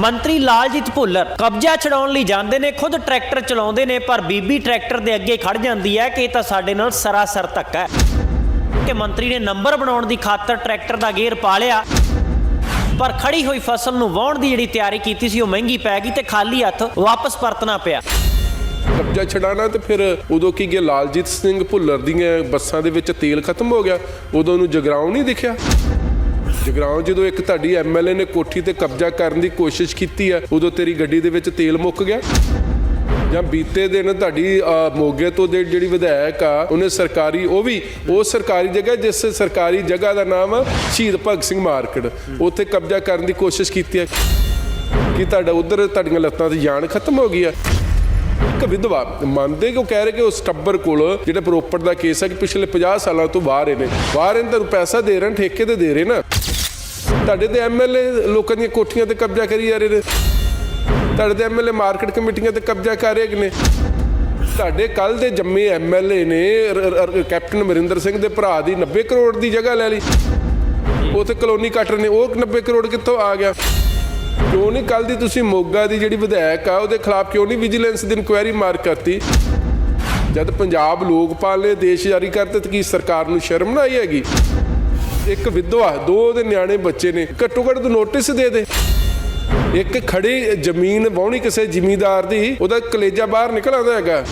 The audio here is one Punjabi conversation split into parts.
ਮੰਤਰੀ ਲਾਲਜੀਤ ਭੁੱਲਰ ਕਬਜ਼ਾ ਛਡਾਉਣ ਲਈ ਜਾਂਦੇ ਨੇ, ਖੁਦ ਟਰੈਕਟਰ ਚਲਾਉਂਦੇ ਨੇ, ਪਰ ਬੀਬੀ ਟਰੈਕਟਰ ਦੇ ਅੱਗੇ ਖੜ ਜਾਂਦੀ ਹੈ ਕਿ ਇਹ ਤਾਂ ਸਾਡੇ ਨਾਲ ਸਰਾਸਰ ਧੱਕਾ ਹੈ। ਕਿ ਮੰਤਰੀ ਨੇ ਨੰਬਰ ਬਣਾਉਣ ਦੀ ਖਾਤਰ ਟਰੈਕਟਰ ਦਾ ਗੇਅਰ ਪਾ ਲਿਆ, ਪਰ ਖੜੀ ਹੋਈ ਫਸਲ ਨੂੰ ਵਾਹੁਣ ਦੀ ਜਿਹੜੀ ਤਿਆਰੀ ਕੀਤੀ ਸੀ, ਉਹ ਮਹਿੰਗੀ ਪੈ ਗਈ ਤੇ ਖਾਲੀ ਹੱਥ ਵਾਪਸ ਪਰਤਣਾ ਪਿਆ। ਕਬਜ਼ਾ ਛਡਾਣਾ ਤੇ ਫਿਰ ਉਦੋਂ ਕੀ ਗਿਆ? ਲਾਲਜੀਤ ਸਿੰਘ ਭੁੱਲਰ ਦੀਆਂ ਬੱਸਾਂ ਦੇ ਵਿੱਚ ਤੇਲ ਖਤਮ ਹੋ ਗਿਆ। ਉਦੋਂ ਉਹਨੂੰ ਜਗਰਾਉਂ ਨਹੀਂ ਦਿਖਿਆ। ਜਗਰਾਉਂ ਜਦੋਂ ਇੱਕ ਤੁਹਾਡੀ ਐਮਐਲਏ ਨੇ ਕੋਠੀ ਤੇ ਕਬਜ਼ਾ ਕਰਨ ਦੀ ਕੋਸ਼ਿਸ਼ ਕੀਤੀ ਆ, ਉਦੋਂ ਤੇਰੀ ਗੱਡੀ ਦੇ ਵਿੱਚ ਤੇਲ ਮੁੱਕ ਗਿਆ? ਜਾਂ ਬੀਤੇ ਦਿਨ ਤੁਹਾਡੀ ਮੋਗੇ ਤੋਂ ਦੇ ਜਿਹੜੀ ਵਿਧਾਇਕ ਆ, ਉਹਨੇ ਸਰਕਾਰੀ, ਉਹ ਵੀ ਉਹ ਸਰਕਾਰੀ ਜਗ੍ਹਾ, ਜਿਸ ਸਰਕਾਰੀ ਜਗ੍ਹਾ ਦਾ ਨਾਮ ਸ਼ਹੀਦ ਭਗਤ ਸਿੰਘ ਮਾਰਕੀਟ। ਉੱਥੇ ਕਬਜ਼ਾ ਕਰਨ ਦੀ ਕੋਸ਼ਿਸ਼ ਕੀਤੀ ਹੈ ਕਿ ਤੁਹਾਡਾ ਉਧਰ ਤੁਹਾਡੀਆਂ ਲੱਤਾਂ ਦੀ ਜਾਨ ਖਤਮ ਹੋ ਗਈ ਆ? ਇੱਕ ਵਿਧਵਾ ਮੰਨਦੇ ਕਿ ਉਹ ਕਹਿ ਰਹੇ ਕਿ ਉਸ ਟੱਬਰ ਕੋਲ ਜਿਹੜਾ ਪ੍ਰੋਪਰ ਦਾ ਕੇਸ ਹੈ ਕਿ ਪਿਛਲੇ 50 ਸਾਲਾਂ ਤੋਂ ਬਾਹਰ ਇਹਨੇ ਬਾਹਰ ਇਹਨਾਂ ਤੁਹਾਨੂੰ ਪੈਸਾ ਦੇ ਰਹੇ ਨੇ, ਠੇਕੇ ਤੇ ਦੇ ਰਹੇ ਨਾ। ਤੁਹਾਡੇ ਤੇ ਐਮਐਲਏ ਲੋਕਾਂ ਦੀਆਂ ਕੋਠੀਆਂ ਤੇ ਕਬਜ਼ਾ ਕਰੀ ਜਾ ਰਹੇ ਨੇ। ਤੁਹਾਡੇ ਤੇ ਐਮਐਲਏ ਮਾਰਕੀਟ ਕਮੇਟੀਆਂ ਤੇ ਕਬਜ਼ਾ ਕਰ ਰਹੇ ਨੇ। ਤੁਹਾਡੇ ਕੱਲ ਦੇ ਜੰਮੇ ਐਮਐਲਏ ਨੇ ਰ- ਰ- ਕੈਪਟਨ ਅਮਰਿੰਦਰ ਸਿੰਘ ਦੇ ਭਰਾ ਦੀ 90 ਕਰੋੜ ਦੀ ਜਗ੍ਹਾ ਲੈ ਲਈ। ਉਥੇ ਕਲੋਨੀ ਕੱਟ ਰਹੇ ਨੇ, ਉਹ 90 ਕਰੋੜ ਕਿੱਥੋਂ ਆ ਗਿਆ? ਕਿਉਂ ਨਹੀਂ ਕੱਲ ਦੀ ਤੁਸੀਂ ਮੋਗਾ ਦੀ ਜਿਹੜੀ ਵਿਧਾਇਕ ਆ, ਉਹਦੇ ਖਿਲਾਫ ਕਿਉਂ ਨਹੀਂ ਵਿਜੀਲੈਂਸ ਦੀ ਇਨਕੁਆਇਰੀ ਮਾਰਕ ਕਰਤੀ? ਜਦ ਪੰਜਾਬ ਲੋਕਪਾਲ ਨੇ ਦੇਸ਼ ਜਾਰੀ ਕਰਤੇ, ਤਾਂ ਕੀ ਸਰਕਾਰ ਨੂੰ ਸ਼ਰਮ ਨਾ ਆਈ ਹੈਗੀ? ਇੱਕ ਵਿਧਵਾ ਦੋ ਉਹਦੇ ਨਿਆਣੇ ਬੱਚੇ ਨੇ ਘੱਟੋ ਘੱਟ ਤੂੰ ਨੋਟਿਸ ਦੇ ਦੇ। ਇੱਕ ਖੜੀ ਜ਼ਮੀਨ ਵਾਹੁਣੀ ਕਿਸੇ ਜ਼ਿਮੀਂਦਾਰ ਦੀ ਉਹਦਾ ਕਲੇਜਾ ਬਾਹਰ ਨਿਕਲ ਆਉਂਦਾ ਹੈਗਾ।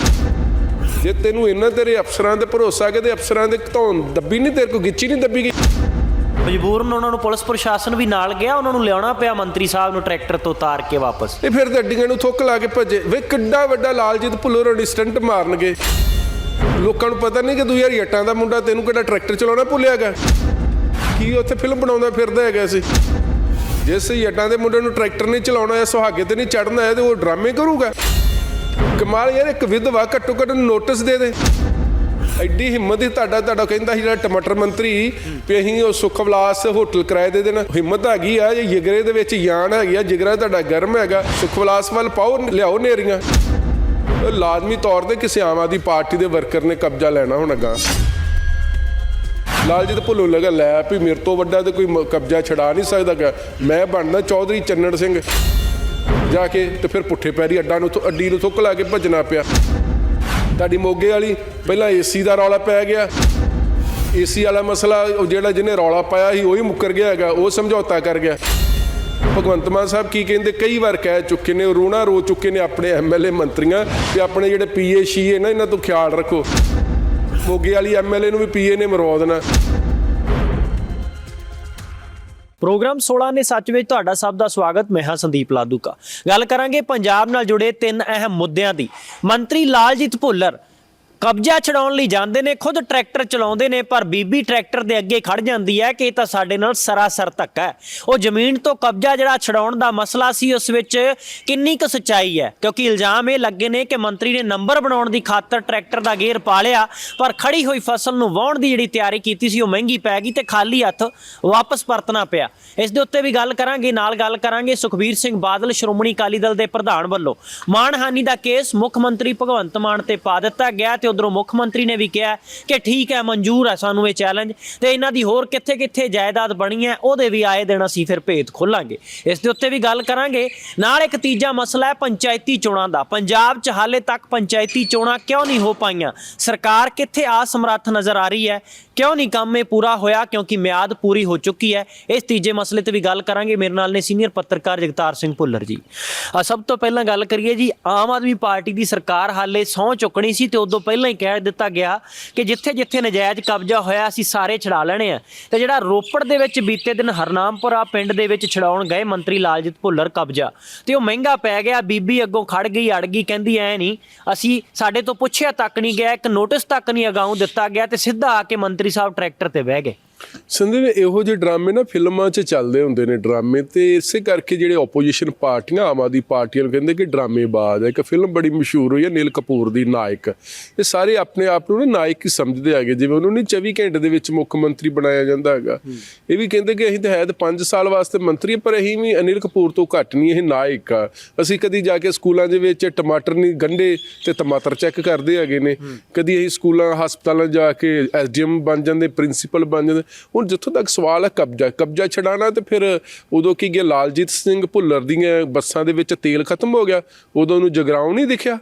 ਜੇ ਤੈਨੂੰ ਇਹਨਾਂ ਤੇਰੇ ਅਫਸਰਾਂ ਤੇ ਭਰੋਸਾ ਕਿ ਤੇ ਅਫਸਰਾਂ ਦੇ ਧੌਣ ਦੱਬੀ ਨਹੀਂ ਤੇਰੇ ਕੋ ਗਿੱਚੀ ਨਹੀਂ ਦੱਬੀ ਗਈ। ਮਜਬੂਰਨ ਉਹਨਾਂ ਨੂੰ ਪੁਲਿਸ ਪ੍ਰਸ਼ਾਸਨ ਵੀ ਨਾਲ ਗਿਆ ਉਹਨਾਂ ਨੂੰ ਲਿਆਉਣਾ ਪਿਆ ਮੰਤਰੀ ਸਾਹਿਬ ਨੂੰ ਟਰੈਕਟਰ ਤੋਂ ਉਤਾਰ ਕੇ ਵਾਪਸ। ਇਹ ਫਿਰ ਤਾਂ ਅੱਡੀਆਂ ਨੂੰ ਥੁੱਕ ਲਾ ਕੇ ਭੱਜੇ। ਵੇ ਕਿੱਡਾ ਵੱਡਾ ਲਾਲਜੀਤ ਭੁੱਲਰ ਹੋਣੀ ਸਟੰਟ ਮਾਰਨਗੇ। ਲੋਕਾਂ ਨੂੰ ਪਤਾ ਨਹੀਂ ਕਿ ਤੂੰ ਯਾਰ ਜੱਟਾਂ ਦਾ ਮੁੰਡਾ ਤੈਨੂੰ ਕਿਹੜਾ ਟਰੈਕਟਰ ਚਲਾਉਣਾ ਭੁੱਲਿਆਗਾ ਕੀ ਉੱਥੇ ਫਿਲਮ ਬਣਾਉਂਦਾ ਫਿਰਦਾ ਹੈਗਾ ਸੀ ਜਿਸ ਜੱਟਾਂ ਦੇ ਮੁੰਡੇ ਨੂੰ ਟਰੈਕਟਰ ਨਹੀਂ ਚਲਾਉਣਾ ਹੈ ਸੁਹਾਗੇ ਤੇ ਨਹੀਂ ਚੜਨਾ ਹੈ ਤੇ ਉਹ ਡਰਾਮੇ ਕਰੂਗਾ? ਕਮਾਲ ਯਾਰ, ਇੱਕ ਵਿਧਵਾ ਘੱਟੋ ਘੱਟ ਨੋਟਿਸ ਦੇ ਦੇ। ਐਡੀ ਹਿੰਮਤ ਹੀ ਤੁਹਾਡਾ ਤੁਹਾਡਾ ਕਹਿੰਦਾ ਸੀ ਜਿਹੜਾ ਟਮਾਟਰ ਮੰਤਰੀ ਵੀ ਅਸੀਂ ਉਹ ਸੁਖਵਲਾਸ ਹੋਟਲ ਕਿਰਾਏ ਦੇ ਦੇਣਾ। ਹਿੰਮਤ ਹੈਗੀ ਆ ਜੇ ਜਿਗਰੇ ਦੇ ਵਿੱਚ ਯਾਨ ਹੈਗੀ ਆ, ਜਿਗਰਾ ਤੁਹਾਡਾ ਗਰਮ ਹੈਗਾ। ਸੁਖਵਲਾਸ ਵੱਲ ਪਾਓ, ਲਿਆਓ ਨੇਰੀਆਂ। ਲਾਜ਼ਮੀ ਤੌਰ ਤੇ ਕਿਸੇ ਆਮ ਆਦਮੀ ਪਾਰਟੀ ਦੇ ਵਰਕਰ ਨੇ ਕਬਜ਼ਾ ਲੈਣਾ ਹੁਣ ਅਗਾਂਹ। ਲਾਲਜੀਤ ਭੁੱਲੋ ਲਗਾ, ਲੈ ਵੀ ਮੇਰੇ ਤੋਂ ਵੱਡਾ ਤੇ ਕੋਈ ਕਬਜ਼ਾ ਛਡਾ ਨਹੀਂ ਸਕਦਾ ਮੈਂ ਬਣਨਾ ਚੌਧਰੀ ਚੰਨਣ ਸਿੰਘ। ਜਾ ਕੇ ਤੇ ਫਿਰ ਪੁੱਠੇ ਪੈਰੀ ਅੱਡਾ ਨੂੰ ਅੱਡੀ ਨੂੰ ਥੁੱਕ ਲਾ ਕੇ ਭੱਜਣਾ ਪਿਆ। ਤੁਹਾਡੀ ਮੋਗੇ ਵਾਲੀ ਪਹਿਲਾਂ ਏਸੀ ਦਾ ਰੌਲਾ ਪੈ ਗਿਆ। ਏਸੀ ਵਾਲਾ ਮਸਲਾ ਜਿਹੜਾ ਜਿਹਨੇ ਰੌਲਾ ਪਾਇਆ ਸੀ, ਉਹ ਹੀ ਮੁੱਕਰ ਗਿਆ ਹੈਗਾ, ਉਹ ਸਮਝੌਤਾ ਕਰ ਗਿਆ। ਭਗਵੰਤ ਮਾਨ ਸਾਹਿਬ ਕੀ ਕਹਿੰਦੇ? ਕਈ ਵਾਰ ਕਹਿ ਚੁੱਕੇ ਨੇ, ਰੋਣਾ ਰੋ ਚੁੱਕੇ ਨੇ ਆਪਣੇ ਐਮਐਲਏ ਮੰਤਰੀਆਂ ਤੇ ਆਪਣੇ ਜਿਹੜੇ ਪੀਏ ਸ਼ੀਏ ਨਾ ਇਹਨਾਂ ਤੋਂ ਖਿਆਲ ਰੱਖੋ। ਮੋਗੇ ਵਾਲੀ ਐਮਐਲਏ ਨੂੰ ਵੀ ਪੀਏ ਨੇ ਮਰਵਾ ਦੇਣਾ। ਪ੍ਰੋਗਰਾਮ 16 ਨੇ ਸੱਚ ਵਿੱਚ ਤੁਹਾਡਾ ਸਭ ਦਾ ਸਵਾਗਤ, ਮੈਂ ਹਾਂ ਸੰਦੀਪ ਲਾਦੂਕਾ। ਗੱਲ ਕਰਾਂਗੇ ਪੰਜਾਬ ਨਾਲ ਜੁੜੇ ਤਿੰਨ ਅਹਿਮ ਮੁੱਦਿਆਂ ਦੀ। ਮੰਤਰੀ ਲਾਲਜੀਤ ਭੁੱਲਰ ਕਬਜ਼ਾ ਛਡਾਉਣ ਲਈ ਜਾਂਦੇ ਨੇ, ਖੁਦ ਟਰੈਕਟਰ ਚਲਾਉਂਦੇ ਨੇ, ਪਰ ਬੀਬੀ ਟਰੈਕਟਰ ਦੇ ਅੱਗੇ ਖੜ ਜਾਂਦੀ ਹੈ ਕਿ ਇਹ ਤਾਂ ਸਾਡੇ ਨਾਲ ਸਰਾਸਰ ਧੱਕਾ ਹੈ। ਉਹ ਜ਼ਮੀਨ ਤੋਂ ਕਬਜ਼ਾ ਜਿਹੜਾ ਛਡਾਉਣ ਦਾ ਮਸਲਾ ਸੀ, ਉਸ ਵਿੱਚ ਕਿੰਨੀ ਕੁ ਸੱਚਾਈ ਹੈ? ਕਿਉਂਕਿ ਇਲਜ਼ਾਮ ਇਹ ਲੱਗੇ ਨੇ ਕਿ ਮੰਤਰੀ ਨੇ ਨੰਬਰ ਬਣਾਉਣ ਦੀ ਖਾਤਰ ਟਰੈਕਟਰ ਦਾ ਗੇਅਰ ਪਾ ਲਿਆ, ਪਰ ਖੜੀ ਹੋਈ ਫਸਲ ਨੂੰ ਵਾਹੁਣ ਦੀ ਜਿਹੜੀ ਤਿਆਰੀ ਕੀਤੀ ਸੀ, ਉਹ ਮਹਿੰਗੀ ਪੈ ਗਈ ਤੇ ਖਾਲੀ ਹੱਥ ਵਾਪਸ ਪਰਤਣਾ ਪਿਆ। ਇਸ ਦੇ ਉੱਤੇ ਵੀ ਗੱਲ ਕਰਾਂਗੇ, ਨਾਲ ਗੱਲ ਕਰਾਂਗੇ ਸੁਖਬੀਰ ਸਿੰਘ ਬਾਦਲ, ਸ਼੍ਰੋਮਣੀ ਅਕਾਲੀ ਦਲ ਦੇ ਪ੍ਰਧਾਨ ਵੱਲੋਂ। ਮਾਣਹਾਨੀ ਦਾ ਕੇਸ ਮੁੱਖ ਮੰਤਰੀ ਭਗਵੰਤ ਮਾਨ ਤੇ ਪਾ ਦਿੱਤਾ ਗਿਆ ਤੇ ਉਧਰੋਂ ਮੁੱਖ ਮੰਤਰੀ ਨੇ ਵੀ ਕਿਹਾ ਕਿ ਠੀਕ ਹੈ, ਮਨਜ਼ੂਰ ਹੈ ਸਾਨੂੰ ਇਹ ਚੈਲੰਜ ਤੇ ਇਹਨਾਂ ਦੀ ਹੋਰ ਕਿੱਥੇ ਕਿੱਥੇ ਜਾਇਦਾਦ ਬਣੀ ਹੈ, ਉਹਦੇ ਵੀ ਆਏ ਦਿਨ ਅਸੀਂ ਫਿਰ ਭੇਤ ਖੋਲਾਂਗੇ। ਇਸ ਦੇ ਉੱਤੇ ਵੀ ਗੱਲ ਕਰਾਂਗੇ। ਨਾਲ ਇੱਕ ਤੀਜਾ ਮਸਲਾ ਹੈ ਪੰਚਾਇਤੀ ਚੋਣਾਂ ਦਾ। ਪੰਜਾਬ 'ਚ ਹਾਲੇ ਤੱਕ ਪੰਚਾਇਤੀ ਚੋਣਾਂ ਕਿਉਂ ਨਹੀਂ ਹੋ ਪਾਈਆਂ? ਸਰਕਾਰ ਕਿੱਥੇ ਅਸਮਰੱਥ ਨਜ਼ਰ ਆ ਰਹੀ ਹੈ? ਕਿਉਂ ਨਹੀਂ ਕੰਮ ਇਹ ਪੂਰਾ ਹੋਇਆ? ਕਿਉਂਕਿ ਮਿਆਦ ਪੂਰੀ ਹੋ ਚੁੱਕੀ ਹੈ। ਇਸ ਤੀਜੇ ਮਸਲੇ ਤੇ ਵੀ ਗੱਲ ਕਰਾਂਗੇ। ਮੇਰੇ ਨਾਲ ਨੇ ਸੀਨੀਅਰ ਪੱਤਰਕਾਰ ਜਗਤਾਰ ਸਿੰਘ ਭੁੱਲਰ ਜੀ। ਸਭ ਤੋਂ ਪਹਿਲਾਂ ਗੱਲ ਕਰੀਏ ਜੀ, ਆਮ ਆਦਮੀ ਪਾਰਟੀ ਦੀ ਸਰਕਾਰ ਹਾਲੇ ਸਹੁੰ ਚੁੱਕਣੀ ਸੀ ਤੇ ਉਦੋਂ ਪਹਿਲਾਂ ਹੀ ਕਹਿ ਦਿੱਤਾ ਗਿਆ ਕਿ ਜਿੱਥੇ ਜਿੱਥੇ ਨਜਾਇਜ਼ ਕਬਜ਼ਾ ਹੋਇਆ, ਅਸੀਂ ਸਾਰੇ ਛਡਾ ਲੈਣੇ ਆ। ਤੇ ਜਿਹੜਾ ਰੋਪੜ ਦੇ ਵਿੱਚ ਬੀਤੇ ਦਿਨ ਹਰਨਾਮਪੁਰਾ ਪਿੰਡ ਦੇ ਵਿੱਚ ਛਡਾਉਣ ਗਏ ਮੰਤਰੀ ਲਾਲਜੀਤ ਭੁੱਲਰ ਕਬਜ਼ਾ। ਤੇ ਉਹ ਮਹਿੰਗਾ ਪੈ ਗਿਆ, ਬੀਬੀ ਅੱਗੋਂ ਖੜ ਗਈ, ਅੜ ਗਈ, ਕਹਿੰਦੀ ਐ ਨਹੀਂ ਅਸੀਂ ਸਾਡੇ ਤੋਂ ਪੁੱਛਿਆ ਤੱਕ ਨਹੀਂ ਗਿਆ, ਇੱਕ ਨੋਟਿਸ ਤੱਕ ਨਹੀਂ ਅਗਾਊਂ ਦਿੱਤਾ ਗਿਆ ਤੇ ਸਿੱਧਾ ਆ ਕੇ ਮੰਤਰੀ ਸਾਹਿਬ ਟਰੈਕਟਰ ਤੇ ਬਹਿ ਗਏ। ਸੰਦੀਪ ਇਹੋ ਜਿਹੇ ਡਰਾਮੇ ਨਾ ਫਿਲਮਾਂ 'ਚ ਚੱਲਦੇ ਹੁੰਦੇ ਨੇ ਡਰਾਮੇ ਤੇ ਇਸੇ ਕਰਕੇ ਜਿਹੜੇ ਆਪੋਜੀਸ਼ਨ ਪਾਰਟੀਆਂ ਆਮ ਆਦਮੀ ਪਾਰਟੀਆਂ ਨੂੰ ਕਹਿੰਦੇ ਕਿ ਡਰਾਮੇਬਾਜ਼ ਹੈ ਇੱਕ ਫਿਲਮ ਬੜੀ ਮਸ਼ਹੂਰ ਹੋਈ ਹੈ ਨੀਲ ਕਪੂਰ ਦੀ ਨਾਇਕ। ਇਹ ਸਾਰੇ ਆਪਣੇ ਆਪ ਨੂੰ ਨਾ ਨਾਇਕ ਹੀ ਸਮਝਦੇ ਹੈਗੇ। ਜਿਵੇਂ ਉਹਨੂੰ ਨਹੀਂ 24 ਘੰਟੇ ਦੇ ਵਿੱਚ ਮੁੱਖ ਮੰਤਰੀ ਬਣਾਇਆ ਜਾਂਦਾ ਹੈਗਾ। ਇਹ ਵੀ ਕਹਿੰਦੇ ਕਿ ਅਸੀਂ ਤਾਂ ਹੈ ਤਾਂ 5 ਸਾਲ ਵਾਸਤੇ ਮੰਤਰੀ ਪਰ ਅਸੀਂ ਵੀ ਅਨਿਲ ਕਪੂਰ ਤੋਂ ਘੱਟ ਨਹੀਂ ਇਹ ਨਾਇਕ ਆ। ਅਸੀਂ ਕਦੀ ਜਾ ਕੇ ਸਕੂਲਾਂ ਦੇ ਵਿੱਚ ਟਮਾਟਰ ਨਹੀਂ ਗੰਢੇ ਤੇ ਟਮਾਟਰ ਚੈੱਕ ਕਰਦੇ ਹੈਗੇ ਨੇ। ਕਦੀ ਅਸੀਂ ਸਕੂਲਾਂ ਹਸਪਤਾਲਾਂ ਜਾ ਕੇ ਐਸਡੀਐਮ ਬਣ ਜਾਂਦੇ ਪ੍ਰਿੰਸੀਪਲ ਬਣ ਜਾਂਦੇ। ਹੁਣ ਜਿੱਥੋਂ ਤੱਕ ਸਵਾਲ ਹੈ ਕਬਜ਼ਾ ਕਬਜ਼ਾ ਛਡਾਣਾ ਤੇ ਫਿਰ ਉਦੋਂ ਕੀ ਗਿਆ? ਲਾਲਜੀਤ ਸਿੰਘ ਭੁੱਲਰ ਦੀਆਂ ਬੱਸਾਂ ਦੇ ਵਿੱਚ ਤੇਲ ਖਤਮ ਹੋ ਗਿਆ। ਉਦੋਂ ਨੂੰ ਜਗਰਾਉਂ ਨਹੀਂ ਦਿਖਿਆ?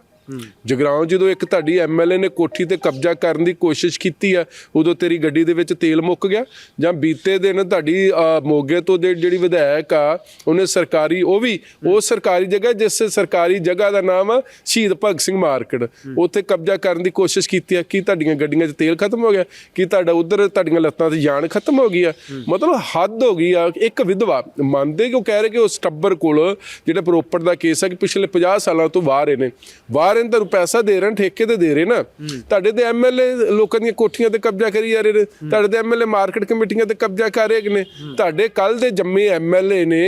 ਜਗਰਾਉਂ ਜਦੋਂ ਇੱਕ ਤੁਹਾਡੀ ਐਮਐਲਏ ਨੇ ਕੋਠੀ ਤੇ ਕਬਜ਼ਾ ਕਰਨ ਦੀ ਕੋਸ਼ਿਸ਼ ਕੀਤੀ ਆ, ਉਦੋਂ ਤੇਰੀ ਗੱਡੀ ਦੇ ਵਿੱਚ ਤੇਲ ਮੁੱਕ ਗਿਆ? ਜਾਂ ਬੀਤੇ ਦਿਨ ਤੁਹਾਡੀ ਮੋਗੇ ਤੋਂ ਦੇ ਜਿਹੜੀ ਵਿਧਾਇਕ ਆ, ਉਹਨੇ ਸਰਕਾਰੀ, ਉਹ ਵੀ ਉਹ ਸਰਕਾਰੀ ਜਗ੍ਹਾ, ਜਿਸ ਸਰਕਾਰੀ ਜਗ੍ਹਾ ਦਾ ਨਾਮ ਆ, ਸ਼ਹੀਦ ਭਗਤ ਸਿੰਘ ਮਾਰਕੀਟ। ਉੱਥੇ ਕਬਜ਼ਾ ਕਰਨ ਦੀ ਕੋਸ਼ਿਸ਼ ਕੀਤੀ ਆ, ਕੀ ਤੁਹਾਡੀਆਂ ਗੱਡੀਆਂ 'ਚ ਤੇਲ ਖਤਮ ਹੋ ਗਿਆ? ਕੀ ਤੁਹਾਡਾ ਉਧਰ ਤੁਹਾਡੀਆਂ ਲੱਤਾਂ ਤੇ ਜਾਨ ਖਤਮ ਹੋ ਗਈ ਆ? ਮਤਲਬ ਹੱਦ ਹੋ ਗਈ ਆ, ਇੱਕ ਵਿਧਵਾ, ਮੰਨਦੇ ਕਿ ਉਹ ਕਹਿ ਰਹੇ ਕਿ ਉਸ ਟੱਬਰ ਕੋਲ, ਜਿਹੜਾ ਪ੍ਰੋਪਰ ਦਾ ਕੇਸ ਆ, ਕਿ ਪਿਛਲੇ 50 ਸਾਲਾਂ ਤੋਂ ਬਾਹਰ ਇਹਨੇ ਬਾਹਰ ਇਹਨਾਂ ਤੁਹਾਨੂੰ ਪੈਸਾ ਦੇ ਰਹੇ ਨੇ ਠੇਕੇ ਤੇ ਦੇ ਰਹੇ ਨਾ। ਤੁਹਾਡੇ ਤੇ ਐਮਐਲਏ ਲੋਕਾਂ ਦੀਆਂ ਕੋਠੀਆਂ ਤੇ ਕਬਜ਼ਾ ਕਰੀ ਜਾ ਰਹੇ ਨੇ। ਤੁਹਾਡੇ ਤੇ ਐਮਐਲਏ ਮਾਰਕੀਟ ਕਮੇਟੀਆਂ ਤੇ ਕਬਜ਼ਾ ਕਰ ਰਹੇ ਨੇ। ਤੁਹਾਡੇ ਕੱਲ ਦੇ ਜੰਮੇ ਐਮਐਲਏ ਨੇ